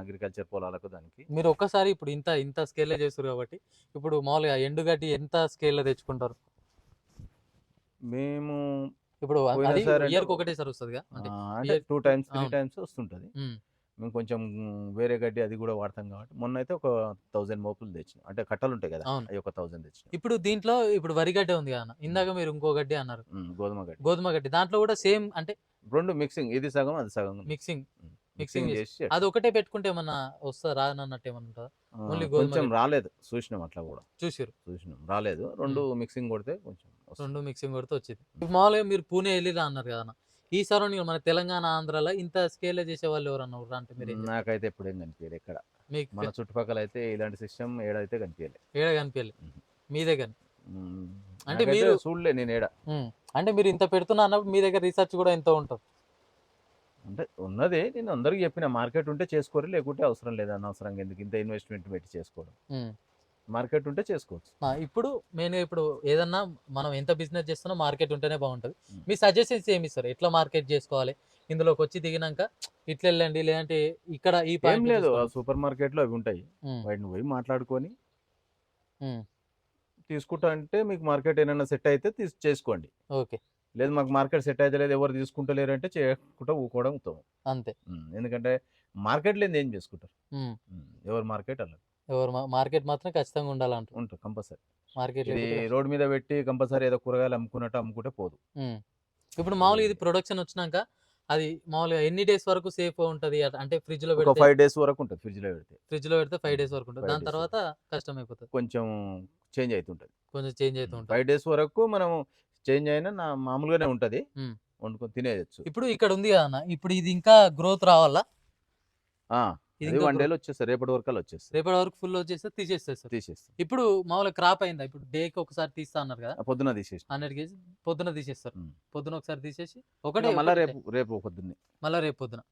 Speaker 1: అగ్రికల్చర్ పొలాలకు దానికి.
Speaker 2: మీరు ఒక్కసారి ఇప్పుడు ఇంత ఇంత స్కేల్లో చేస్తారు కాబట్టి ఇప్పుడు మామూలుగా ఎండుగడ్డి ఎంత స్కేల్లో తెచ్చుకుంటారు?
Speaker 1: మేము
Speaker 2: ఇప్పుడు ఒకటేసారి వస్తుంది అంటే
Speaker 1: టూ టైమ్స్ త్రీ. టైమ్స్ వస్తుంటది. మేము కొంచెం వేరే గడ్డి అది కూడా వాడతాం కాబట్టి మొన్న అయితే ఒక థౌజండ్ మోపులు తెచ్చినాం. అంటే కట్టలు ఉంటాయి కదా. అవి ఒక థౌజండ్ తెచ్చినాం.
Speaker 2: ఇప్పుడు దీంట్లో ఇప్పుడు వరి గడ్డి ఉంది కదా. ఇందాక మీరు ఇంకో గడ్డి అన్నారు.
Speaker 1: గోధుమ గడ్డి.
Speaker 2: గోధుమ గడ్డి. దాంట్లో కూడా సేమ్ అంటే
Speaker 1: రెండు మిక్సింగ్ ఇది సగం అది సగం.
Speaker 2: మిక్సింగ్.
Speaker 1: మిక్సింగ్ చేసి
Speaker 2: అది ఒకటే పెట్టుకుంటే ఏమన్నా వస్తా రానన్నట్టు ఏమన్నా ఉంటుందా? గోధుమ
Speaker 1: కొంచెం. రాలేదు చూసినాం అట్లా కూడా.
Speaker 2: చూసారు
Speaker 1: చూసినాం రాలేదు. రెండు మిక్సింగ్ కొడితే కొంచెం.
Speaker 2: రెండు మిక్సింగ్ కొడితే వచ్చింది మామూలుగా మీరు పూణే వెళ్ళిరా అన్నారు కదా. ఈ సరౌండింగ్ మన తెలంగాణ ఆంధ్రాలో ఇంత స్కేల్ చేసే వాళ్ళు ఎవరన్నా ఉన్నారా అంటే మీరు?
Speaker 1: నాకైతే ఎప్పుడేం కనిపించలేదు ఎక్కడ
Speaker 2: మీకు
Speaker 1: మన చుట్టుపక్కల అయితే ఇలాంటి సిస్టమ్ ఏడైతే కనిపించలేదు
Speaker 2: ఏడ కనిపించలే
Speaker 1: మ్మ్.
Speaker 2: మీ దగ్గర అంటే మీరు-
Speaker 1: చూడలే నేను ఏడ.
Speaker 2: అంటే మీరు ఇంత పెడుతున్నా అన్నప్పుడు మీ దగ్గర రీసెర్చ్ కూడా ఎంతో ఉంటుంది
Speaker 1: అంటే ఉన్నదే నేను అందరికి చెప్పిన మార్కెట్ ఉంటే చేసుకోరు లేకుంటే అవసరం లేదు అనవసరంగా ఎందుకు ఇంత ఇన్వెస్ట్మెంట్ పెట్టి చేసుకోవడం. మార్కెట్ ఉంటే చేసుకోవచ్చు.
Speaker 2: ఇప్పుడు మెయిన్గా ఇప్పుడు ఏదన్నా మనం ఎంత బిజినెస్ చేస్తున్నా మార్కెట్ ఉంటేనే బాగుంటుంది. మీ సజెషన్స్ ఏమి ఇస్తారు? ఎట్లా మార్కెట్ చేసుకోవాలి? ఇందులోకి వచ్చి దిగినాక ఇట్లా వెళ్ళండి లేదంటే ఇక్కడ ఈ
Speaker 1: ఏం లేదు ఆ సూపర్ మార్కెట్లో అవి ఉంటాయి. వాటిని పోయి మాట్లాడుకొని తీసుకుంటా అంటే మీకు మార్కెట్ ఏమైనా సెట్ అయితే తీసి చేసుకోండి.
Speaker 2: ఓకే.
Speaker 1: లేదు మాకు మార్కెట్ సెట్ అయితే లేదు ఎవరు తీసుకుంటలేరు అంటే చేయకుండా ఊకోవడం ఉత్తమం.
Speaker 2: అంతే.
Speaker 1: ఎందుకంటే మార్కెట్ లేని ఏం చేసుకుంటారు? ఎవరు మార్కెట్ అలా
Speaker 2: ఎవరు మార్కెట్ మాత్రం ఖచ్చితంగా ఉండాలంటారు.
Speaker 1: ఉంటుంది కంపల్సరీ.
Speaker 2: మార్కెట్
Speaker 1: ఇది రోడ్ మీద పెట్టి కంపల్సరీ ఏదో కూరగాయలు అమ్ముకున్నట్టు అమ్ముకుంటే పోదు.
Speaker 2: ఇప్పుడు మామూలుగా ఇది ప్రొడక్షన్ వచ్చినాక అది మామూలుగా ఎన్ని డేస్ వరకు సేఫ్ ఉంటది అట-
Speaker 1: ఫ్రిడ్జ్లో
Speaker 2: పెడితే
Speaker 1: ఫైవ్ డేస్ వరకు ఉంటుంది ఫ్రిడ్జ్లో పెడితే.
Speaker 2: ఫ్రిడ్జ్లో పెడితే ఫైవ్ డేస్ వరకు ఉంటుంది. దాని తర్వాత కష్టం అయిపోతుంది
Speaker 1: కొంచెం చేంజ్ అవుతుంటుంది
Speaker 2: కొంచెం చేంజ్ అవుతూ ఉంటుంది
Speaker 1: ఫైవ్ డేస్ వరకు మనం చేంజ్ అయినా నా మామూలుగానే ఉంటది.
Speaker 2: ఉమ్.
Speaker 1: వండుకొని తినేయచ్చు.
Speaker 2: ఇప్పుడు ఇక్కడ ఉంది కదా అన్న ఇప్పుడు ఇది ఇంకా గ్రోత్ రావాలా? ఇది
Speaker 1: వన్ డేలో వచ్చేస్తారు రేపటి వరకు వచ్చేస్తారు
Speaker 2: రేపటి వరకు ఫుల్ వచ్చేస్తే తీసేస్తారు సార్.
Speaker 1: తీసేస్తాం
Speaker 2: ఇప్పుడు మామూలుగా క్రాప్ అయిందా? ఇప్పుడు డేకి ఒకసారి తీస్తా అన్నారు కదా?
Speaker 1: పొద్దున తీసేస్తాం
Speaker 2: హండ్రెడ్ కేజీ పొద్దున తీసేస్తారు. పొద్దున ఒకసారి తీసేసి ఒకటే
Speaker 1: మళ్ళీ రేపు రేపు పొద్దున్నే.
Speaker 2: మళ్ళీ రేపు పొద్దున.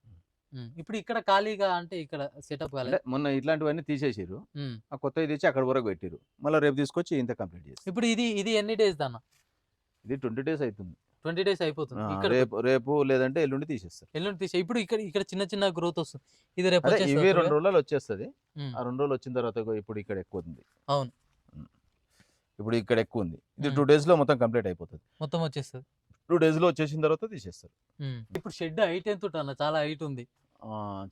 Speaker 2: ఇప్పుడు ఇక్కడ ఖాళీగా అంటే ఇక్కడ సెటప్ కాలేదు.
Speaker 1: మొన్న ఇట్లాంటివన్నీ తీసేసిర్రు.
Speaker 2: ఉమ్.
Speaker 1: ఆ కొత్తవి తెచ్చి అక్కడ వరకు పెట్టిరు మళ్ళీ రేపు తీసుకొచ్చి ఇంత కంప్లీట్ చేసి
Speaker 2: ఇప్పుడు ఇది ఇది ఎన్ని డేస్ దాన్న?
Speaker 1: ఇది ట్వంటీ డేస్ అవుతుంది
Speaker 2: ట్వంటీ డేస్ అయిపోతుంది ఇక్కడ
Speaker 1: రేపు రేపు లేదంటే ఎల్లుండి తీసేస్తారు
Speaker 2: ఎల్లుండి తీసే ఇప్పుడు ఇక్కడ ఇక్కడ చిన్న చిన్న గ్రోత్ వస్తుంది ఇది రేపు
Speaker 1: ఇవి రెండు? రోజులు వచ్చేస్తుంది. ఆ రెండు రోజులు వచ్చిన తర్వాత ఇప్పుడు ఇక్కడ ఎక్కువ ఉంది
Speaker 2: అవును.
Speaker 1: ఇప్పుడు ఇక్కడ ఎక్కువ ఉంది ఇది. టూ డేస్లో మొత్తం కంప్లీట్ అయిపోతుంది
Speaker 2: మొత్తం వచ్చేస్తుంది
Speaker 1: టూ డేస్లో వచ్చేసిన తర్వాత తీసేస్తారు.
Speaker 2: ఇప్పుడు షెడ్ హైట్ ఎంత అన్న చాలా హైట్ ఉంది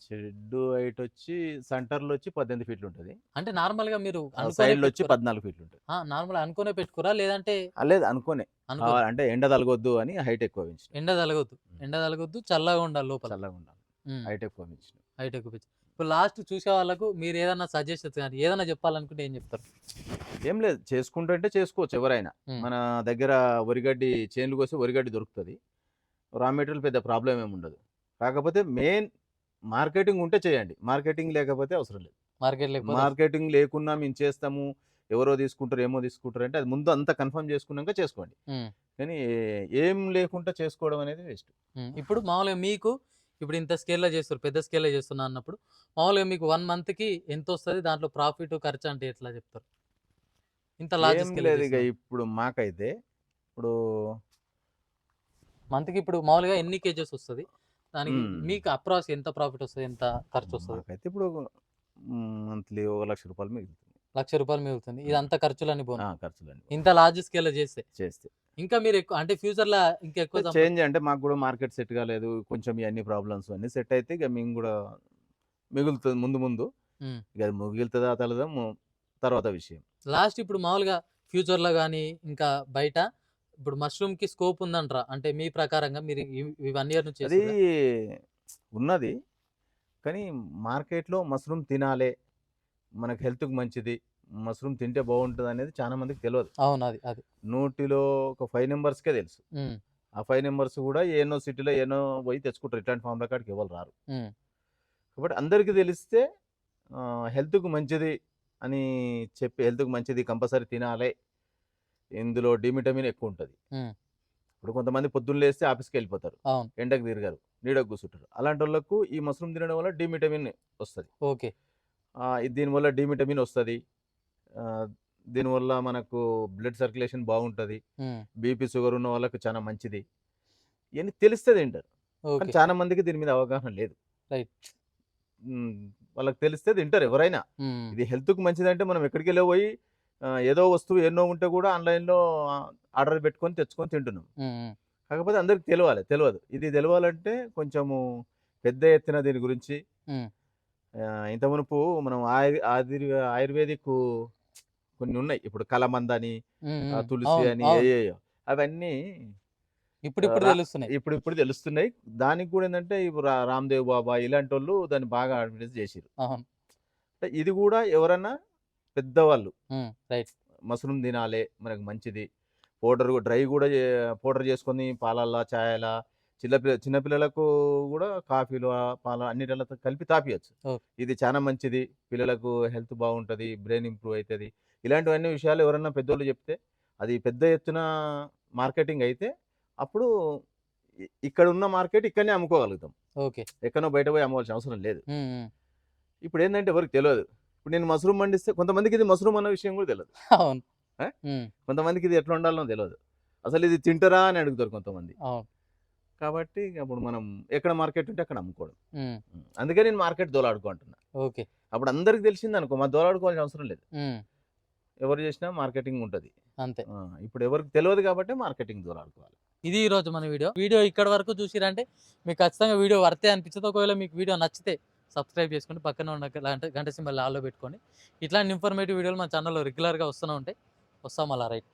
Speaker 1: షెడ్ హైట్ వచ్చి సెంటర్లో వచ్చి పద్దెనిమిది ఫీట్లు ఉంటుంది
Speaker 2: అంటే నార్మల్గా మీరు
Speaker 1: సైడ్లో వచ్చి పద్నాలుగు ఫీట్లు ఉంటుంది
Speaker 2: నార్మల్ అనుకునే పెట్టుకోరా లేదంటే
Speaker 1: లేదు అనుకోనే. అంటే ఎండ తలగొద్దు అని హైట్ ఎక్కువ
Speaker 2: ఎండ తలగొద్దు. ఎండ తలగొద్దు చల్లగా ఉండాలి లోపల.
Speaker 1: చల్లగా ఉండాలి. హైట్ ఎక్కువ పెంచిన.
Speaker 2: హైట్ ఎక్కువ పెంచు. ఇప్పుడు లాస్ట్ చూసే వాళ్ళకు మీరు ఏదైనా సజెషన్స్ కానీ ఏదైనా చెప్పాలనుకుంటే ఏం చెప్తారు?
Speaker 1: ఏం లేదు చేసుకుంటుంటే చేసుకోవచ్చు ఎవరైనా. మన దగ్గర వరిగడ్డి చేనులు కోసి వరిగడ్డి దొరుకుతుంది. రా మెటీరియల్ పెద్ద ప్రాబ్లం ఏమి ఉండదు. కాకపోతే మెయిన్ మార్కెటింగ్ ఉంటే చేయండి. మార్కెటింగ్ లేకపోతే అవసరం లేదు.
Speaker 2: మార్కెట్ లేకపోతే
Speaker 1: మార్కెటింగ్ లేకున్నా మేము చేస్తాము. ఎవరో తీసుకుంటారు ఏమో తీసుకుంటారు అంటే అది ముందు అంతా కన్ఫర్మ్ చేసుకున్నాక చేసుకోండి. కానీ ఏ- లేకుండా చేసుకోవడం అనేది వేస్ట్.
Speaker 2: ఇప్పుడు మామూలుగా మీకు ఇప్పుడు ఇంత స్కేల్లో చేస్తారు పెద్ద స్కేల్లో చేస్తున్నా అన్నప్పుడు మామూలుగా మీకు వన్ మంత్కి ఎంత వస్తుంది? దాంట్లో ప్రాఫిట్ ఖర్చు అంటే ఎట్లా చెప్తారు? ఇంత స్కేల్
Speaker 1: లేదు ఇక ఇప్పుడు మాకైతే ఇప్పుడు
Speaker 2: మంత్కి ఇప్పుడు మామూలుగా ఎన్ని కేజెస్ వస్తుంది? దానికి. మీకు అప్రాక్స్ ఎంత ప్రాఫిట్ వస్తుంది? ఎంత ఖర్చు వస్తుంది?
Speaker 1: మాకైతే ఇప్పుడు మంత్లీ ఒక లక్ష రూపాయలు మిగులుతుంది.
Speaker 2: లక్ష రూపాయలు మిగులుతుంది. ఇదంతా ఖర్చులని పోను
Speaker 1: ఆ, ఖర్చులండి
Speaker 2: ఇంత లార్జ్ స్కేల్లో చేస్తే.
Speaker 1: చేస్తే.
Speaker 2: ఇంకా మీరు ఎక్కువ అంటే ఫ్యూచర్లో ఇంకా ఎక్కువ
Speaker 1: చేంజ్ అంటే మాకు కూడా మార్కెట్ సెట్ కాలేదు. కొంచెం ఇవన్నీ ప్రాబ్లమ్స్ అన్ని సెట్ అయితే ఇక మేము కూడా మిగులుతుంది ముందు ముందు. ఇక అది మిగులుతుందా తెలదా తర్వాత విషయం.
Speaker 2: లాస్ట్ ఇప్పుడు మామూలుగా ఫ్యూచర్లో కానీ ఇంకా బయట ఇప్పుడు మష్రూమ్కి స్కోప్ ఉందంటారా. అంటే మీ ప్రకారంగా మీరు వన్ ఇయర్ నుంచి
Speaker 1: అది? ఉన్నది. కానీ మార్కెట్లో మష్రూమ్ తినాలి. మనకు హెల్త్కి మంచిది. మష్రూమ్ తింటే బాగుంటుంది అనేది చాలా మందికి తెలియదు
Speaker 2: అవును అది అది.
Speaker 1: నూటిలో ఒక ఫైవ్ నెంబర్స్కే తెలుసు. ఆ ఫైవ్ నెంబర్స్ కూడా ఏనో సిటీలో ఏనో పోయి తెచ్చుకుంటారు. ఇట్లాంటి ఫామ్ల కాడికి ఎవరు రారు. కాబట్టి అందరికీ తెలిస్తే హెల్త్కు మంచిది అని చెప్పి హెల్త్కు మంచిది కంపల్సరీ తినాలి. ఇందులో డిమిటమిన్ ఎక్కువ ఉంటుంది. ఇప్పుడు కొంతమంది పొద్దున్న లేస్తే ఆఫీస్కి వెళ్ళిపోతారు. ఎండకు తిరగారు నీడకు కూర్చుంటారు అలాంటి వాళ్ళకు ఈ మష్రూమ్ తినడం వల్ల డిమిటమిన్ వస్తుంది.
Speaker 2: ఓకే.
Speaker 1: దీనివల్ల డిమిటమిన్ వస్తుంది. దీనివల్ల మనకు బ్లడ్ సర్క్యులేషన్ బాగుంటుంది. బీపీ షుగర్ ఉన్న వాళ్ళకు చాలా మంచిది. ఇవన్నీ తెలిస్తే తింటారు చాలా మందికి దీని మీద అవగాహన లేదు. వాళ్ళకి తెలిస్తే తింటారు ఎవరైనా. ఇది హెల్త్కి మంచిదంటే మనం ఎక్కడికి వెళ్ళి పోయి ఆ, ఏదో వస్తువు ఎన్నో ఉంటే కూడా ఆన్లైన్లో ఆర్డర్ పెట్టుకొని తెచ్చుకొని తింటున్నాం. కాకపోతే అందరికి తెలియాలి తెలియదు. ఇది తెలవాలంటే కొంచెము పెద్ద ఎత్తున దీని గురించి. ఇంత మునుపు మనం ఆయుర్ ఆయుర్ ఆయుర్వేదిక్ కొన్ని ఉన్నాయి. ఇప్పుడు కలమంద అని తులసి అని. ఏయేయో. అవన్నీ
Speaker 2: ఇప్పుడు ఇప్పుడు తెలుస్తున్నాయి.
Speaker 1: ఇప్పుడు ఇప్పుడు తెలుస్తున్నాయి. దానికి కూడా ఏంటంటే ఇప్పుడు రామ్దేవ్ బాబా ఇలాంటి వాళ్ళు దాన్ని బాగా అడ్వర్టైజ్ చేసిరు ఇది కూడా ఎవరన్నా పెద్దవాళ్ళు.
Speaker 2: రైట్.
Speaker 1: మష్రూమ్ తినాలి మనకు మంచిది. పౌడర్ డ్రై కూడా పౌడర్ చేసుకొని పాలల్లా ఛాయలా చిన్నపిల్ల చిన్నపిల్లలకు కూడా కాఫీలో పాల అన్నిటితో కలిపి తాపియచ్చు. ఇది చాలా మంచిది. పిల్లలకు హెల్త్ బాగుంటుంది బ్రెయిన్ ఇంప్రూవ్ అవుతుంది ఇలాంటివన్నీ విషయాలు ఎవరన్నా పెద్దోళ్ళు చెప్తే అది పెద్ద ఎత్తున మార్కెటింగ్ అయితే అప్పుడు ఇక్కడ ఉన్న మార్కెట్ ఇక్కడనే అమ్ముకోగలుగుతాం.
Speaker 2: ఓకే.
Speaker 1: ఎక్కడో బయట పోయి అమ్మవలసిన అవసరం లేదు. ఇప్పుడు ఏంటంటే ఎవరికి తెలియదు ఇప్పుడు నేను మష్రూమ్ పండిస్తే కొంతమందికి ఇది మష్రూమ్ అన్న విషయం కూడా తెలియదు
Speaker 2: అవును.
Speaker 1: కొంతమందికి ఇది ఎట్లా ఉండాలో తెలియదు అసలు ఇది తింటారా అని అడుగుతారు కొంతమంది. కాబట్టి అప్పుడు మనం ఎక్కడ మార్కెట్ ఉంటే అక్కడ అమ్ముకోవడం. అందుకే నేను మార్కెట్ దోలాడుకుంటున్నా
Speaker 2: ఓకే.
Speaker 1: అప్పుడు అందరికి తెలిసింది అనుకో మా దోలాడుకోవాల్సిన అవసరం లేదు. ఎవరు చేసినా మార్కెటింగ్ ఉంటుంది.
Speaker 2: అంతే.
Speaker 1: ఇప్పుడు ఎవరికి తెలియదు కాబట్టి మార్కెటింగ్ దోలాడుకోవాలి.
Speaker 2: ఇది ఈ రోజు మన వీడియో. వీడియో ఇక్కడ వరకు చూసిరంటే మీకు ఖచ్చితంగా వీడియో వర్తే అనిపించదు ఒకవేళ మీకు వీడియో నచ్చితే సబ్స్క్రైబ్ చేసుకోండి పక్కన ఉన్న గంట గంట సింబల్ ఆల్లో పెట్టుకోండి. ఇట్లాంటి ఇన్ఫర్మేటివ్ వీడియోలు మన ఛానల్లో రెగ్యులర్గా వస్తూనే ఉంటాయి. వస్తాం అలా రైట్.